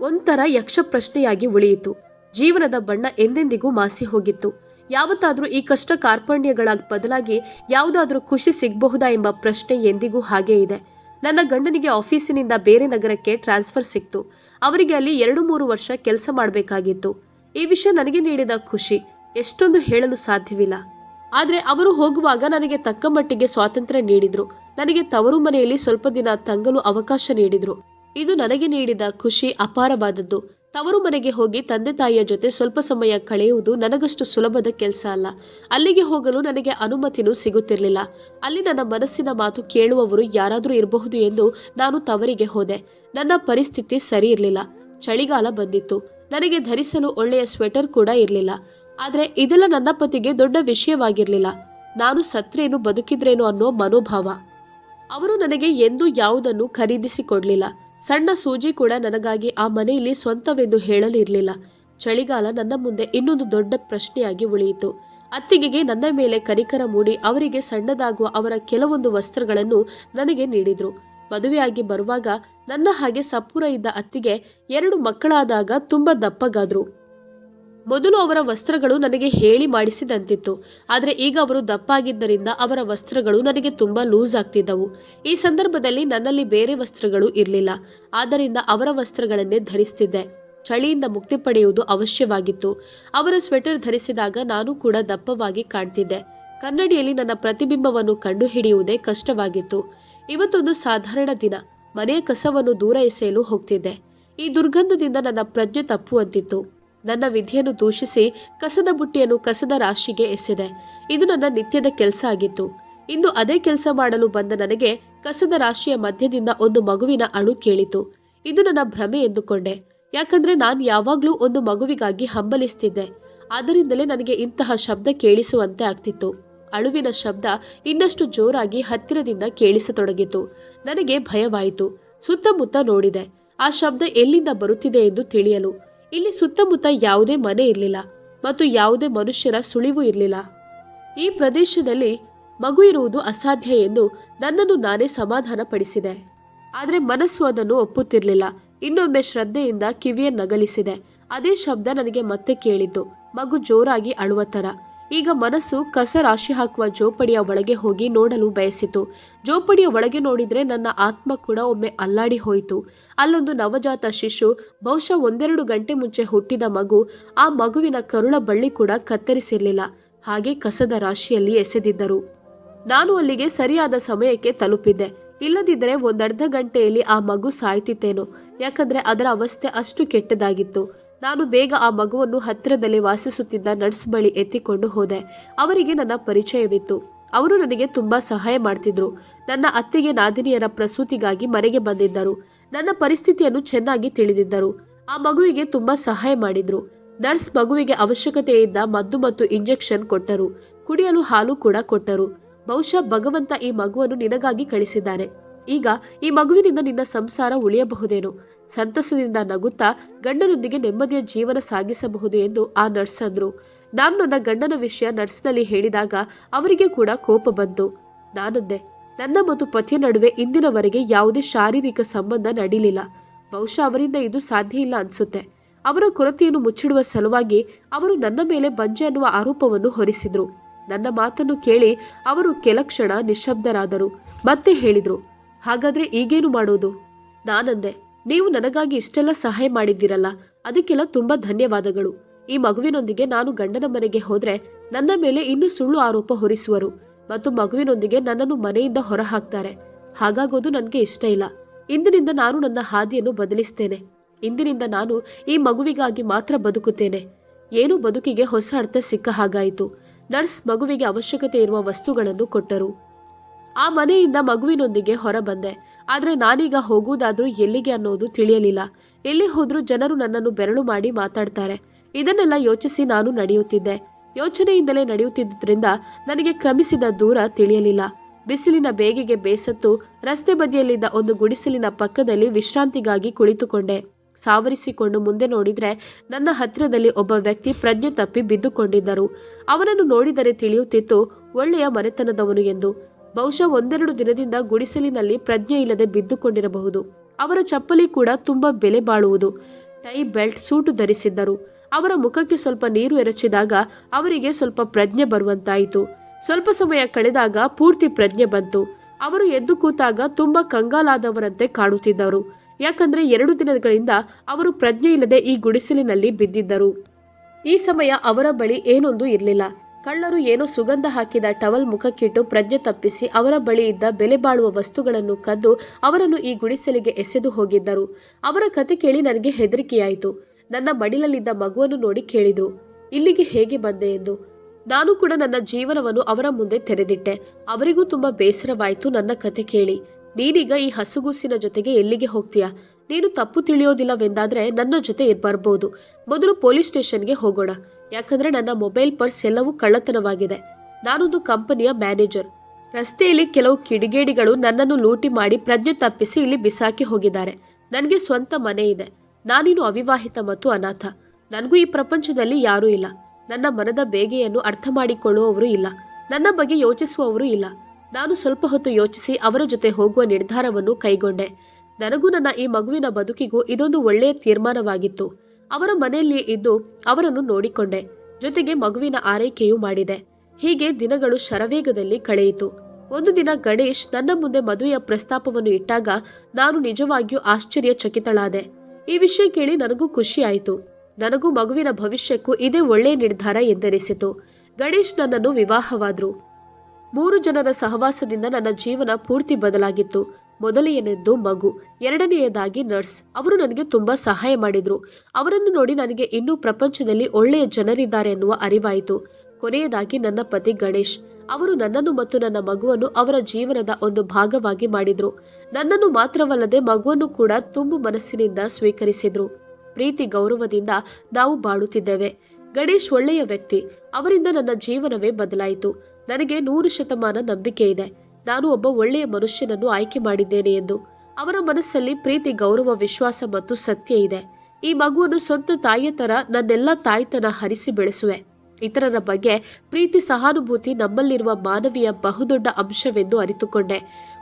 A: ಒಂಥರ ಯಕ್ಷ ಪ್ರಶ್ನೆಯಾಗಿ ಉಳಿಯಿತು. ಜೀವನದ ಬಣ್ಣ ಎಂದೆಂದಿಗೂ ಮಾಸಿ ಹೋಗಿತ್ತು. ಯಾವತ್ತಾದರೂ ಈ ಕಷ್ಟ ಕಾರ್ಪಣ್ಯಗಳ ಬದಲಾಗಿ ಯಾವುದಾದ್ರೂ ಖುಷಿ ಸಿಗಬಹುದಾ ಎಂಬ ಪ್ರಶ್ನೆ ಎಂದಿಗೂ ಹಾಗೇ ಇದೆ. ನನ್ನ ಗಂಡನಿಗೆ ಆಫೀಸಿನಿಂದ ಬೇರೆ ನಗರಕ್ಕೆ ಟ್ರಾನ್ಸ್ಫರ್ ಸಿಕ್ತು. ಅವರಿಗೆ ಅಲ್ಲಿ ಎರಡು ಮೂರು ವರ್ಷ ಕೆಲಸ ಮಾಡಬೇಕಾಗಿತ್ತು. ಈ ವಿಷಯ ನನಗೆ ನೀಡಿದ ಖುಷಿ. ಎಷ್ಟೊಂದು ಹೇಳಲು ಸಾಧ್ಯವಿಲ್ಲ. ಆದರೆ ಅವರು ಹೋಗುವಾಗ ನನಗೆ ತಕ್ಕ ಮಟ್ಟಿಗೆ ಸ್ವಾತಂತ್ರ್ಯ ನೀಡಿದ್ರು. ನನಗೆ ತವರು ಮನೆಯಲ್ಲಿ ಸ್ವಲ್ಪ ದಿನ ತಂಗಲು ಅವಕಾಶ ನೀಡಿದ್ರು. ಇದು ನನಗೆ ನೀಡಿದ ಖುಷಿ ಅಪಾರವಾದದ್ದು. ತವರು ಮನೆಗೆ ಹೋಗಿ ತಂದೆ ತಾಯಿಯ ಜೊತೆ ಸ್ವಲ್ಪ ಸಮಯ ಕಳೆಯುವುದು ನನಗಷ್ಟು ಸುಲಭದ ಕೆಲಸ ಅಲ್ಲ. ಅಲ್ಲಿಗೆ ಹೋಗಲು ನನಗೆ ಅನುಮತಿನೂ ಸಿಗುತ್ತಿರಲಿಲ್ಲ. ಅಲ್ಲಿ ನನ್ನ ಮನಸ್ಸಿನ ಮಾತು ಕೇಳುವವರು ಯಾರಾದರೂ ಇರಬಹುದು ಎಂದು ನಾನು ತವರಿಗೆ ಹೋದೆ. ನನ್ನ ಪರಿಸ್ಥಿತಿ ಸರಿ ಇರಲಿಲ್ಲ. ಚಳಿಗಾಲ ಬಂದಿತ್ತು. ನನಗೆ ಧರಿಸಲು ಒಳ್ಳೆಯ ಸ್ವೆಟರ್ ಕೂಡ ಇರಲಿಲ್ಲ. ಆದರೆ ಇದೆಲ್ಲ ನನ್ನ ಪತಿಗೆ ದೊಡ್ಡ ವಿಷಯವಾಗಿರಲಿಲ್ಲ. ನಾನು ಸತ್ರೇನು ಬದುಕಿದ್ರೇನು ಅನ್ನೋ ಮನೋಭಾವ. ಅವರು ನನಗೆ ಎಂದೂ ಯಾವುದನ್ನು ಖರೀದಿಸಿ ಕೊಡಲಿಲ್ಲ ಸಣ್ಣ ಸೂಜಿ ಕೂಡ ನನಗಾಗಿ ಆ ಮನೆಯಲ್ಲಿ ಸ್ವಂತವೆಂದು ಹೇಳಲಿರಲಿಲ್ಲ. ಚಳಿಗಾಲ ನನ್ನ ಮುಂದೆ ಇನ್ನೊಂದು ದೊಡ್ಡ ಪ್ರಶ್ನೆಯಾಗಿ ಉಳಿಯಿತು. ಅತ್ತಿಗೆಗೆ ನನ್ನ ಮೇಲೆ ಕರಿಕರ ಮೂಡಿ ಅವರಿಗೆ ಸಣ್ಣದಾಗುವ ಅವರ ಕೆಲವೊಂದು ವಸ್ತ್ರಗಳನ್ನು ನನಗೆ ನೀಡಿದ್ರು. ಮದುವೆಯಾಗಿ ಬರುವಾಗ ನನ್ನ ಹಾಗೆ ಸಪ್ಪುರ ಇದ್ದ ಅತ್ತಿಗೆ ಎರಡು ಮಕ್ಕಳಾದಾಗ ತುಂಬ ದಪ್ಪಗಾದ್ರು. ಮೊದಲು ಅವರ ವಸ್ತ್ರಗಳು ನನಗೆ ಹೇಳಿ ಮಾಡಿಸಿದಂತಿತ್ತು. ಆದರೆ ಈಗ ಅವರು ದಪ್ಪಾಗಿದ್ದರಿಂದ ಅವರ ವಸ್ತ್ರಗಳು ನನಗೆ ತುಂಬಾ ಲೂಸ್ ಆಗ್ತಿದ್ದವು. ಈ ಸಂದರ್ಭದಲ್ಲಿ ನನ್ನಲ್ಲಿ ಬೇರೆ ವಸ್ತ್ರಗಳು ಇರಲಿಲ್ಲ. ಆದ್ದರಿಂದ ಅವರ ವಸ್ತ್ರಗಳನ್ನೇ ಧರಿಸ್ತಿದ್ದೆ. ಚಳಿಯಿಂದ ಮುಕ್ತಿ ಪಡೆಯುವುದು ಅವಶ್ಯವಾಗಿತ್ತು. ಅವರ ಸ್ವೆಟರ್ ಧರಿಸಿದಾಗ ನಾನು ಕೂಡ ದಪ್ಪವಾಗಿ ಕಾಣ್ತಿದ್ದೆ. ಕನ್ನಡಿಯಲ್ಲಿ ನನ್ನ ಪ್ರತಿಬಿಂಬವನ್ನು ಕಂಡುಹಿಡಿಯುವುದೇ ಕಷ್ಟವಾಗಿತ್ತು. ಇವತ್ತೊಂದು ಸಾಧಾರಣ ದಿನ. ಮನೆಯ ಕಸವನ್ನು ದೂರ ಎಸೆಯಲು ಹೋಗ್ತಿದ್ದೆ. ಈ ದುರ್ಗಂಧದಿಂದ ನನ್ನ ಪ್ರಜ್ಞೆ ತಪ್ಪುವಂತಿತ್ತು. ನನ್ನ ವಿಧಿಯನ್ನು ದೂಷಿಸಿ ಕಸದ ಬುಟ್ಟಿಯನ್ನು ಕಸದ ರಾಶಿಗೆ ಎಸೆದೆ. ಇದು ನನ್ನ ನಿತ್ಯದ ಕೆಲಸ ಆಗಿತ್ತು. ಇಂದು ಅದೇ ಕೆಲಸ ಮಾಡಲು ಬಂದ ನನಗೆ ಕಸದ ರಾಶಿಯ ಮಧ್ಯದಿಂದ ಒಂದು ಮಗುವಿನ ಅಳು ಕೇಳಿತು. ಇದು ನನ್ನ ಭ್ರಮೆ ಎಂದುಕೊಂಡೆ. ಯಾಕಂದ್ರೆ ನಾನು ಯಾವಾಗಲೂ ಒಂದು ಮಗುವಿಗಾಗಿ ಹಂಬಲಿಸ್ತಿದ್ದೆ. ಆದ್ದರಿಂದಲೇ ನನಗೆ ಇಂತಹ ಶಬ್ದ ಕೇಳಿಸುವಂತೆ ಆಗ್ತಿತ್ತು. ಅಳುವಿನ ಶಬ್ದ ಇನ್ನಷ್ಟು ಜೋರಾಗಿ ಹತ್ತಿರದಿಂದ ಕೇಳಿಸತೊಡಗಿತು. ನನಗೆ ಭಯವಾಯಿತು. ಸುತ್ತಮುತ್ತ ನೋಡಿದೆ. ಆ ಶಬ್ದ ಎಲ್ಲಿಂದ ಬರುತ್ತಿದೆ ಎಂದು ತಿಳಿಯಲು. ಇಲ್ಲಿ ಸುತ್ತಮುತ್ತ ಯಾವುದೇ ಮನೆ ಇರಲಿಲ್ಲ ಮತ್ತು ಯಾವುದೇ ಮನುಷ್ಯರ ಸುಳಿವು ಇರಲಿಲ್ಲ. ಈ ಪ್ರದೇಶದಲ್ಲಿ ಮಗು ಇರುವುದು ಅಸಾಧ್ಯ ಎಂದು ನನ್ನನ್ನು ನಾನೇ ಸಮಾಧಾನ ಪಡಿಸಿದೆ ಆದರೆ ಮನಸ್ಸು ಅದನ್ನು ಒಪ್ಪುತ್ತಿರಲಿಲ್ಲ. ಇನ್ನೊಮ್ಮೆ ಶ್ರದ್ಧೆಯಿಂದ ಕಿವಿಯ ನಗಲಿಸಿದೆ ಅದೇ ಶಬ್ದ ನನಗೆ ಮತ್ತೆ ಕೇಳಿದ್ದು. ಮಗು ಜೋರಾಗಿ ಅಳುವ ತರ ಈಗ ಮನಸ್ಸು ಕಸ ರಾಶಿ ಹಾಕುವ ಜೋಪಡಿಯ ಒಳಗೆ ಹೋಗಿ ನೋಡಲು ಬಯಸಿತು. ಜೋಪಡಿಯ ಒಳಗೆ ನೋಡಿದ್ರೆ ನನ್ನ ಆತ್ಮ ಕೂಡ ಒಮ್ಮೆ ಅಲ್ಲಾಡಿ ಹೋಯಿತು. ಅಲ್ಲೊಂದು ನವಜಾತ ಶಿಶು, ಬಹುಶಃ ಒಂದೆರಡು ಗಂಟೆ ಮುಂಚೆ ಹುಟ್ಟಿದ ಮಗು, ಆ ಮಗುವಿನ ಕರುಳ ಬಳ್ಳಿ ಕೂಡ ಕತ್ತರಿಸಿರಲಿಲ್ಲ. ಹಾಗೆ ಕಸದ ರಾಶಿಯಲ್ಲಿ ಎಸೆದಿದ್ದರು. ನಾನು ಅಲ್ಲಿಗೆ ಸರಿಯಾದ ಸಮಯಕ್ಕೆ ತಲುಪಿದ್ದೆ. ಇಲ್ಲದಿದ್ದರೆ ಒಂದರ್ಧ ಗಂಟೆಯಲ್ಲಿ ಆ ಮಗು ಸಾಯ್ತಿತ್ತೇನು. ಯಾಕಂದ್ರೆ ಅದರ ಅವಸ್ಥೆ ಅಷ್ಟು ಕೆಟ್ಟದಾಗಿತ್ತು. ನಾನು ಬೇಗ ಆ ಮಗುವನ್ನು ಹತ್ತಿರದಲ್ಲಿ ವಾಸಿಸುತ್ತಿದ್ದ ನರ್ಸ್ ಬಳಿ ಎತ್ತಿಕೊಂಡು ಹೋದೆ. ಅವರಿಗೆ ನನ್ನ ಪರಿಚಯವಿತ್ತು. ಅವರು ನನಗೆ ತುಂಬ ಸಹಾಯ ಮಾಡ್ತಿದ್ರು. ನನ್ನ ಅತ್ತೆಗೆ ನಾದಿನಿಯರ ಪ್ರಸೂತಿಗಾಗಿ ಮನೆಗೆ ಬಂದಿದ್ದರು. ನನ್ನ ಪರಿಸ್ಥಿತಿಯನ್ನು ಚೆನ್ನಾಗಿ ತಿಳಿದಿದ್ದರು. ಆ ಮಗುವಿಗೆ ತುಂಬ ಸಹಾಯ ಮಾಡಿದ್ರು. ನರ್ಸ್ ಮಗುವಿಗೆ ಅವಶ್ಯಕತೆ ಇದ್ದ ಮದ್ದು ಮತ್ತು ಇಂಜೆಕ್ಷನ್ ಕೊಟ್ಟರು. ಕುಡಿಯಲು ಹಾಲು ಕೂಡ ಕೊಟ್ಟರು. ಬಹುಶಃ ಭಗವಂತ ಈ ಮಗುವನ್ನು ನಿನಗಾಗಿ ಕಳಿಸಿದ್ದಾನೆ ಈಗ ಈ ಮಗುವಿನಿಂದ ನಿನ್ನ ಸಂಸಾರ ಉಳಿಯಬಹುದೇನೋ? ಸಂತಸದಿಂದ ನಗುತ್ತಾ ಗಂಡನೊಂದಿಗೆ ನೆಮ್ಮದಿಯ ಜೀವನ ಸಾಗಿಸಬಹುದು ಎಂದು ಆ ನರ್ಸ್ ಅಂದ್ರು. ನಾನು ನನ್ನ ಗಂಡನ ವಿಷಯ ನರ್ಸ್ನಲ್ಲಿ ಹೇಳಿದಾಗ ಅವರಿಗೆ ಕೂಡ ಕೋಪ ಬಂತು. ನಾನಂದೆ, ನನ್ನ ಮತ್ತು ಪತಿಯ ನಡುವೆ ಇಂದಿನವರೆಗೆ ಯಾವುದೇ ಶಾರೀರಿಕ ಸಂಬಂಧ ನಡೀಲಿಲ್ಲ. ಬಹುಶಃ ಅವರಿಂದ ಇದು ಸಾಧ್ಯ ಇಲ್ಲ ಅನ್ಸುತ್ತೆ. ಅವರ ಕೊರತೆಯನ್ನು ಮುಚ್ಚಿಡುವ ಸಲುವಾಗಿ ಅವರು ನನ್ನ ಮೇಲೆ ಬಂಜೆ ಅನ್ನುವ ಆರೋಪವನ್ನು ಹೊರಿಸಿದ್ರು. ನನ್ನ ಮಾತನ್ನು ಕೇಳಿ ಅವರು ಕೆಲ ಕ್ಷಣ ನಿಶ್ಶಬ್ದರಾದರು. ಮತ್ತೆ ಹೇಳಿದ್ರು ಹಾಗಾದ್ರೆ ಈಗೇನು ಮಾಡೋದು? ನಾನಂದೆ, ನೀವು ನನಗಾಗಿ ಇಷ್ಟೆಲ್ಲ ಸಹಾಯ ಮಾಡಿದ್ದೀರಲ್ಲ, ಅದಕ್ಕೆಲ್ಲ ತುಂಬಾ ಧನ್ಯವಾದಗಳು. ಈ ಮಗುವಿನೊಂದಿಗೆ ನಾನು ಗಂಡನ ಮನೆಗೆ ಹೋದ್ರೆ ನನ್ನ ಮೇಲೆ ಇನ್ನೂ ಸುಳ್ಳು ಆರೋಪ ಹೊರಿಸುವರು ಮತ್ತು ಮಗುವಿನೊಂದಿಗೆ ನನ್ನನ್ನು ಮನೆಯಿಂದ ಹೊರ ಹಾಕ್ತಾರೆ ಹಾಗಾಗೋದು ನನಗೆ ಇಷ್ಟ ಇಲ್ಲ. ಇಂದಿನಿಂದ ನಾನು ನನ್ನ ಹಾದಿಯನ್ನು ಬದಲಿಸ್ತೇನೆ. ಇಂದಿನಿಂದ ನಾನು ಈ ಮಗುವಿಗಾಗಿ ಮಾತ್ರ ಬದುಕುತ್ತೇನೆ. ಏನು ಬದುಕಿಗೆ ಹೊಸ ಅರ್ಥ ಸಿಕ್ಕ ಹಾಗಾಯಿತು. ನರ್ಸ್ ಮಗುವಿಗೆ ಅವಶ್ಯಕತೆ ಇರುವ ವಸ್ತುಗಳನ್ನು ಕೊಟ್ಟರು. ಆ ಮನೆಯಿಂದ ಮಗುವಿನೊಂದಿಗೆ ಹೊರ ಬಂದೆ ಆದರೆ ನಾನೀಗ ಹೋಗುವುದಾದ್ರೂ ಎಲ್ಲಿಗೆ ಅನ್ನೋದು ತಿಳಿಯಲಿಲ್ಲ. ಎಲ್ಲಿ ಹೋದ್ರೂ ಜನರು ನನ್ನನ್ನು ಬೆರಳು ಮಾಡಿ ಮಾತಾಡ್ತಾರೆ. ಇದನ್ನೆಲ್ಲ ಯೋಚಿಸಿ ನಾನು ನಡೆಯುತ್ತಿದ್ದೆ. ಯೋಚನೆಯಿಂದಲೇ ನಡೆಯುತ್ತಿದ್ದರಿಂದ ನನಗೆ ಕ್ರಮಿಸಿದ ದೂರ ತಿಳಿಯಲಿಲ್ಲ. ಬಿಸಿಲಿನ ಬೇಗೆಗೆ ಬೇಸತ್ತು ರಸ್ತೆ ಬದಿಯಲ್ಲಿದ್ದ ಒಂದು ಗುಡಿಸಲಿನ ಪಕ್ಕದಲ್ಲಿ ವಿಶ್ರಾಂತಿಗಾಗಿ ಕುಳಿತುಕೊಂಡೆ. ಸಾವರಿಸಿಕೊಂಡು ಮುಂದೆ ನೋಡಿದ್ರೆ ನನ್ನ ಹತ್ತಿರದಲ್ಲಿ ಒಬ್ಬ ವ್ಯಕ್ತಿ ಪ್ರಜ್ಞೆ ತಪ್ಪಿ ಬಿದ್ದುಕೊಂಡಿದ್ದರು. ಅವನನ್ನು ನೋಡಿದರೆ ತಿಳಿಯುತ್ತಿತ್ತು, ಒಳ್ಳೆಯ ಮನೆತನದವನು ಎಂದು. ಬಹುಶಃ ಒಂದೆರಡು ದಿನದಿಂದ ಗುಡಿಸಲಿನಲ್ಲಿ ಪ್ರಜ್ಞೆ ಇಲ್ಲದೆ ಬಿದ್ದುಕೊಂಡಿರಬಹುದು. ಅವರ ಚಪ್ಪಲಿ ಕೂಡ ತುಂಬಾ ಬೆಲೆ ಬಾಳುವುದು. ಟೈ ಬೆಲ್ಟ್ ಸೂಟು ಧರಿಸಿದ್ದರು. ಅವರ ಮುಖಕ್ಕೆ ಸ್ವಲ್ಪ ನೀರು ಎರಚಿದಾಗ ಅವರಿಗೆ ಸ್ವಲ್ಪ ಪ್ರಜ್ಞೆ ಬರುವಂತಾಯಿತು. ಸ್ವಲ್ಪ ಸಮಯ ಕಳೆದಾಗ ಪೂರ್ತಿ ಪ್ರಜ್ಞೆ ಬಂತು. ಅವರು ಎದ್ದು ಕೂತಾಗ ತುಂಬಾ ಕಂಗಾಲಾದವರಂತೆ ಕಾಣುತ್ತಿದ್ದರು. ಯಾಕಂದ್ರೆ ಎರಡು ದಿನಗಳಿಂದ ಅವರು ಪ್ರಜ್ಞೆ ಇಲ್ಲದೆ ಈ ಗುಡಿಸಲಿನಲ್ಲಿ ಬಿದ್ದಿದ್ದರು. ಈ ಸಮಯ ಅವರ ಬಳಿ ಏನೊಂದು ಇರಲಿಲ್ಲ. ಕಳ್ಳರು ಏನೋ ಸುಗಂಧ ಹಾಕಿದ ಟವಲ್ ಮುಖಕ್ಕಿಟ್ಟು ಪ್ರಜ್ಞೆ ತಪ್ಪಿಸಿ ಅವರ ಬಳಿ ಇದ್ದ ಬೆಲೆ ಬಾಳುವ ವಸ್ತುಗಳನ್ನು ಕದ್ದು ಅವರನ್ನು ಈ ಗುಡಿಸಲಿಗೆ ಎಸೆದು ಹೋಗಿದ್ದರು. ಅವರ ಕತೆ ಕೇಳಿ ನನಗೆ ಹೆದರಿಕೆಯಾಯಿತು. ನನ್ನ ಮಡಿಲಲ್ಲಿದ್ದ ಮಗುವನ್ನು ನೋಡಿ ಕೇಳಿದ್ರು. ಇಲ್ಲಿಗೆ ಹೇಗೆ ಬಂದೆ ಎಂದು. ನಾನು ಕೂಡ ನನ್ನ ಜೀವನವನ್ನು ಅವರ ಮುಂದೆ ತೆರೆದಿಟ್ಟೆ. ಅವರಿಗೂ ತುಂಬಾ ಬೇಸರವಾಯಿತು ನನ್ನ ಕತೆ ಕೇಳಿ. ನೀನೀಗ ಈ ಹಸುಗೂಸಿನ ಜೊತೆಗೆ ಎಲ್ಲಿಗೆ ಹೋಗ್ತೀಯಾ? ನೀನು ತಪ್ಪು ತಿಳಿಯೋದಿಲ್ಲವೆಂದಾದ್ರೆ ನನ್ನ ಜೊತೆ ಬರ್ಬೋದು. ಮೊದಲು ಪೊಲೀಸ್ ಸ್ಟೇಷನ್ಗೆ ಹೋಗೋಣ. ಯಾಕಂದ್ರೆ ನನ್ನ ಮೊಬೈಲ್ ಪರ್ಸ್ ಎಲ್ಲವೂ ಕಳ್ಳತನವಾಗಿದೆ. ನಾನೊಂದು ಕಂಪನಿಯ ಮ್ಯಾನೇಜರ್. ರಸ್ತೆಯಲ್ಲಿ ಕೆಲವು ಕಿಡಿಗೇಡಿಗಳು ನನ್ನನ್ನು ಲೂಟಿ ಮಾಡಿ ಪ್ರಜ್ಞೆ ತಪ್ಪಿಸಿ ಇಲ್ಲಿ ಬಿಸಾಕಿ ಹೋಗಿದ್ದಾರೆ. ನನಗೆ ಸ್ವಂತ ಮನೆ ಇದೆ. ನಾನಿನ್ನು ಅವಿವಾಹಿತ ಮತ್ತು ಅನಾಥ. ನನಗೂ ಈ ಪ್ರಪಂಚದಲ್ಲಿ ಯಾರೂ ಇಲ್ಲ. ನನ್ನ ಮನದ ಬೇಗೆಯನ್ನು ಅರ್ಥ ಮಾಡಿಕೊಳ್ಳುವವರು ಇಲ್ಲ. ನನ್ನ ಬಗ್ಗೆ ಯೋಚಿಸುವವರು ಇಲ್ಲ. ನಾನು ಸ್ವಲ್ಪ ಹೊತ್ತು ಯೋಚಿಸಿ ಅವರ ಜೊತೆ ಹೋಗುವ ನಿರ್ಧಾರವನ್ನು ಕೈಗೊಂಡೆ. ನನಗೂ ನನ್ನ ಈ ಮಗುವಿನ ಬದುಕಿಗೂ ಇದೊಂದು ಒಳ್ಳೆಯ ತೀರ್ಮಾನವಾಗಿತ್ತು. ಅವರ ಮನೆಯಲ್ಲಿಯೇ ಇದ್ದು ಅವರನ್ನು ನೋಡಿಕೊಂಡೆ. ಜೊತೆಗೆ ಮಗುವಿನ ಆರೈಕೆಯೂ ಮಾಡಿದೆ. ಹೀಗೆ ದಿನಗಳು ಶರವೇಗದಲ್ಲಿ ಕಳೆಯಿತು. ಒಂದು ದಿನ ಗಣೇಶ್ ನನ್ನ ಮುಂದೆ ಮದುವೆಯ ಪ್ರಸ್ತಾಪವನ್ನು ಇಟ್ಟಾಗ ನಾನು ನಿಜವಾಗಿಯೂ ಆಶ್ಚರ್ಯಚಕಿತಳಾದೆ. ಈ ವಿಷಯ ಕೇಳಿ ನನಗೂ ಖುಷಿಯಾಯಿತು. ನನಗೂ ಮಗುವಿನ ಭವಿಷ್ಯಕ್ಕೂ ಇದೇ ಒಳ್ಳೆಯ ನಿರ್ಧಾರ ಎಂದೆನಿಸಿತು. ಗಣೇಶ್ ನನ್ನನ್ನು ವಿವಾಹವಾದ್ರು. ಮೂರು ಜನರ ಸಹವಾಸದಿಂದ ನನ್ನ ಜೀವನ ಪೂರ್ತಿ ಬದಲಾಗಿತ್ತು. ಮೊದಲನೆಯದು ಮಗು, ಎರಡನೆಯದಾಗಿ ನರ್ಸ್. ಅವರು ನನಗೆ ತುಂಬ ಸಹಾಯ ಮಾಡಿದರು. ಅವರನ್ನು ನೋಡಿ ನನಗೆ ಇನ್ನೂ ಪ್ರಪಂಚದಲ್ಲಿ ಒಳ್ಳೆಯ ಜನರಿದ್ದಾರೆ ಎನ್ನುವ ಅರಿವಾಯಿತು. ಕೊನೆಯದಾಗಿ ನನ್ನ ಪತಿ ಗಣೇಶ್. ಅವರು ನನ್ನನ್ನು ಮತ್ತು ನನ್ನ ಮಗುವನ್ನು ಅವರ ಜೀವನದ ಒಂದು ಭಾಗವಾಗಿ ಮಾಡಿದರು. ನನ್ನನ್ನು ಮಾತ್ರವಲ್ಲದೆ ಮಗುವನ್ನು ಕೂಡ ತುಂಬ ಮನಸ್ಸಿನಿಂದ ಸ್ವೀಕರಿಸಿದ್ರು. ಪ್ರೀತಿ, ಗೌರವದಿಂದ ನಾವು ಬಾಳುತ್ತಿದ್ದೇವೆ. ಗಣೇಶ್ ಒಳ್ಳೆಯ ವ್ಯಕ್ತಿ. ಅವರಿಂದ ನನ್ನ ಜೀವನವೇ ಬದಲಾಯಿತು. ನನಗೆ ನೂರು ಶತಮಾನ ನಂಬಿಕೆ ಇದೆ ನಾನು ಒಬ್ಬ ಒಳ್ಳೆಯ ಮನುಷ್ಯನನ್ನು ಆಯ್ಕೆ ಮಾಡಿದ್ದೇನೆ ಎಂದು. ಅವರ ಮನಸ್ಸಲ್ಲಿ ಪ್ರೀತಿ, ಗೌರವ, ವಿಶ್ವಾಸ ಮತ್ತು ಸತ್ಯ ಇದೆ. ಈ ಮಗುವನ್ನು ಸ್ವಂತ ತಾಯಿಯ ತರ ನನ್ನೆಲ್ಲ ತಾಯ್ತನ ಹರಿಸಿ ಬೆಳೆಸುವೆ. ಇತರರ ಬಗ್ಗೆ ಪ್ರೀತಿ ಸಹಾನುಭೂತಿ ನಮ್ಮಲ್ಲಿರುವ ಮಾನವೀಯ ಬಹುದೊಡ್ಡ ಅಂಶವೆಂದು ಅರಿತುಕೊಂಡೆ.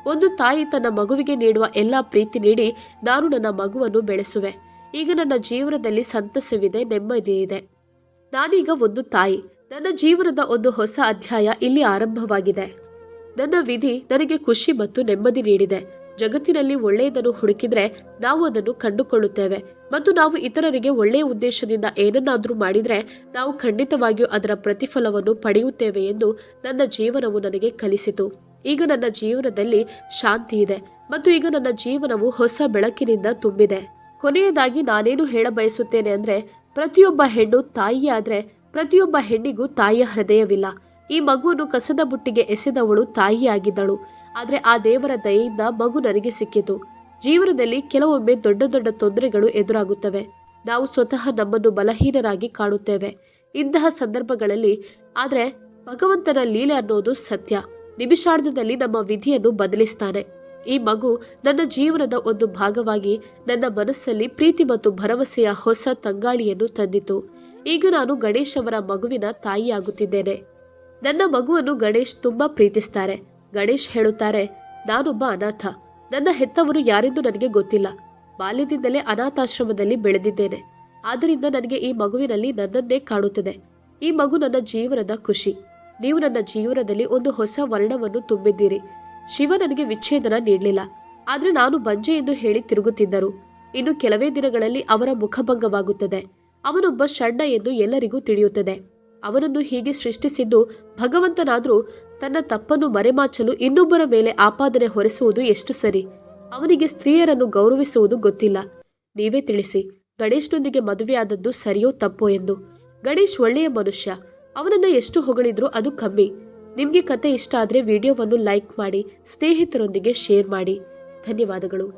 A: ಒಂದು ತಾಯಿ ತನ್ನ ಮಗುವಿಗೆ ನೀಡುವ ಎಲ್ಲ ಪ್ರೀತಿ ನೀಡಿ ನಾನು ನನ್ನ ಮಗುವನ್ನು ಬೆಳೆಸುವೆ. ಈಗ ನನ್ನ ಜೀವನದಲ್ಲಿ ಸಂತಸವಿದೆ, ನೆಮ್ಮದಿ ಇದೆ. ನಾನೀಗ ಒಂದು ತಾಯಿ. ನನ್ನ ಜೀವನದ ಒಂದು ಹೊಸ ಅಧ್ಯಾಯ ಇಲ್ಲಿ ಆರಂಭವಾಗಿದೆ. ನನ್ನ ವಿಧಿ ನನಗೆ ಖುಷಿ ಮತ್ತು ನೆಮ್ಮದಿ ನೀಡಿದೆ. ಜಗತ್ತಿನಲ್ಲಿ ಒಳ್ಳೆಯದನ್ನು ಹುಡುಕಿದ್ರೆ ನಾವು ಅದನ್ನು ಕಂಡುಕೊಳ್ಳುತ್ತೇವೆ. ಮತ್ತು ನಾವು ಇತರರಿಗೆ ಒಳ್ಳೆಯ ಉದ್ದೇಶದಿಂದ ಏನನ್ನಾದರೂ ಮಾಡಿದರೆ ನಾವು ಖಂಡಿತವಾಗಿಯೂ ಅದರ ಪ್ರತಿಫಲವನ್ನು ಪಡೆಯುತ್ತೇವೆ ಎಂದು ನನ್ನ ಜೀವನವು ನನಗೆ ಕಲಿಸಿತು. ಈಗ ನನ್ನ ಜೀವನದಲ್ಲಿ ಶಾಂತಿ ಇದೆ ಮತ್ತು ಈಗ ನನ್ನ ಜೀವನವು ಹೊಸ ಬೆಳಕಿನಿಂದ ತುಂಬಿದೆ. ಕೊನೆಯದಾಗಿ ನಾನೇನು ಹೇಳ ಬಯಸುತ್ತೇನೆ ಅಂದ್ರೆ, ಪ್ರತಿಯೊಬ್ಬ ಹೆಣ್ಣು ತಾಯಿಯಾದರೆ ಪ್ರತಿಯೊಬ್ಬ ಹೆಣ್ಣಿಗೂ ತಾಯಿಯ ಹೃದಯವಿಲ್ಲ. ಈ ಮಗುವನ್ನು ಕಸದ ಬುಟ್ಟಿಗೆ ಎಸೆದವಳು ತಾಯಿಯಾಗಿದ್ದಳು. ಆದರೆ ಆ ದೇವರ ದಯೆಯಿಂದ ಮಗು ನನಗೆ ಸಿಕ್ಕಿತು. ಜೀವನದಲ್ಲಿ ಕೆಲವೊಮ್ಮೆ ದೊಡ್ಡ ದೊಡ್ಡ ತೊಂದರೆಗಳು ಎದುರಾಗುತ್ತವೆ. ನಾವು ಸ್ವತಃ ನಮ್ಮನ್ನು ಬಲಹೀನರಾಗಿ ಕಾಣುತ್ತೇವೆ. ಇಂತಹ ಸಂದರ್ಭಗಳಲ್ಲಿ ಆದರೆ ಭಗವಂತನ ಲೀಲೆ ಅನ್ನೋದು ಸತ್ಯ. ನಿಮಿಷಾರ್ಧದಲ್ಲಿ ನಮ್ಮ ವಿಧಿಯನ್ನು ಬದಲಿಸ್ತಾನೆ. ಈ ಮಗು ನನ್ನ ಜೀವನದ ಒಂದು ಭಾಗವಾಗಿ ನನ್ನ ಮನಸ್ಸಲ್ಲಿ ಪ್ರೀತಿ ಮತ್ತು ಭರವಸೆಯ ಹೊಸ ತಂಗಾಳಿಯನ್ನು ತಂದಿತು. ಈಗ ನಾನು ಗಣೇಶ್ ಅವರ ಮಗುವಿನ ತಾಯಿಯಾಗುತ್ತಿದ್ದೇನೆ. ನನ್ನ ಮಗುವನ್ನು ಗಣೇಶ್ ತುಂಬಾ ಪ್ರೀತಿಸ್ತಾರೆ. ಗಣೇಶ್ ಹೇಳುತ್ತಾರೆ, ನಾನೊಬ್ಬ ಅನಾಥ. ನನ್ನ ಹೆತ್ತವರು ಯಾರೆಂದು ನನಗೆ ಗೊತ್ತಿಲ್ಲ. ಬಾಲ್ಯದಿಂದಲೇ ಅನಾಥಾಶ್ರಮದಲ್ಲಿ ಬೆಳೆದಿದ್ದೇನೆ. ಆದ್ದರಿಂದ ನನಗೆ ಈ ಮಗುವಿನಲ್ಲಿ ನನ್ನನ್ನೇ ಕಾಣುತ್ತದೆ. ಈ ಮಗು ನನ್ನ ಜೀವನದ ಖುಷಿ. ನೀವು ನನ್ನ ಜೀವನದಲ್ಲಿ ಒಂದು ಹೊಸ ವರ್ಣವನ್ನು ತುಂಬಿದ್ದೀರಿ. ಶಿವ ನನಗೆ ವಿಚ್ಛೇದನ ನೀಡಲಿಲ್ಲ. ಆದರೆ ನಾನು ಬಂಜೆ ಎಂದು ಹೇಳಿ ತಿರುಗುತ್ತಿದ್ದರು. ಇನ್ನು ಕೆಲವೇ ದಿನಗಳಲ್ಲಿ ಅವರ ಮುಖಭಂಗವಾಗುತ್ತದೆ. ಅವನೊಬ್ಬ ಷಣ್ಣ ಎಂದು ಎಲ್ಲರಿಗೂ ತಿಳಿಯುತ್ತದೆ. ಅವನನ್ನು ಹೀಗೆ ಸೃಷ್ಟಿಸಿದ್ದು ಭಗವಂತನಾದರೂ ತನ್ನ ತಪ್ಪನ್ನು ಮರೆಮಾಚಲು ಇನ್ನೊಬ್ಬರ ಮೇಲೆ ಆಪಾದನೆ ಹೊರಿಸುವುದು ಎಷ್ಟು ಸರಿ. ಅವನಿಗೆ ಸ್ತ್ರೀಯರನ್ನು ಗೌರವಿಸುವುದು ಗೊತ್ತಿಲ್ಲ. ನೀವೇ ತಿಳಿಸಿ, ಗಣೇಶ್ನೊಂದಿಗೆ ಮದುವೆಯಾದದ್ದು ಸರಿಯೋ ತಪ್ಪೋ ಎಂದು. ಗಣೇಶ್ ಒಳ್ಳೆಯ ಮನುಷ್ಯ. ಅವನನ್ನು ಎಷ್ಟು ಹೊಗಳಿದ್ರೂ ಅದು ಕಮ್ಮಿ. ನಿಮಗೆ ಕತೆ ಇಷ್ಟ ಆದರೆ ವಿಡಿಯೋವನ್ನು ಲೈಕ್ ಮಾಡಿ, ಸ್ನೇಹಿತರೊಂದಿಗೆ ಶೇರ್ ಮಾಡಿ. ಧನ್ಯವಾದಗಳು.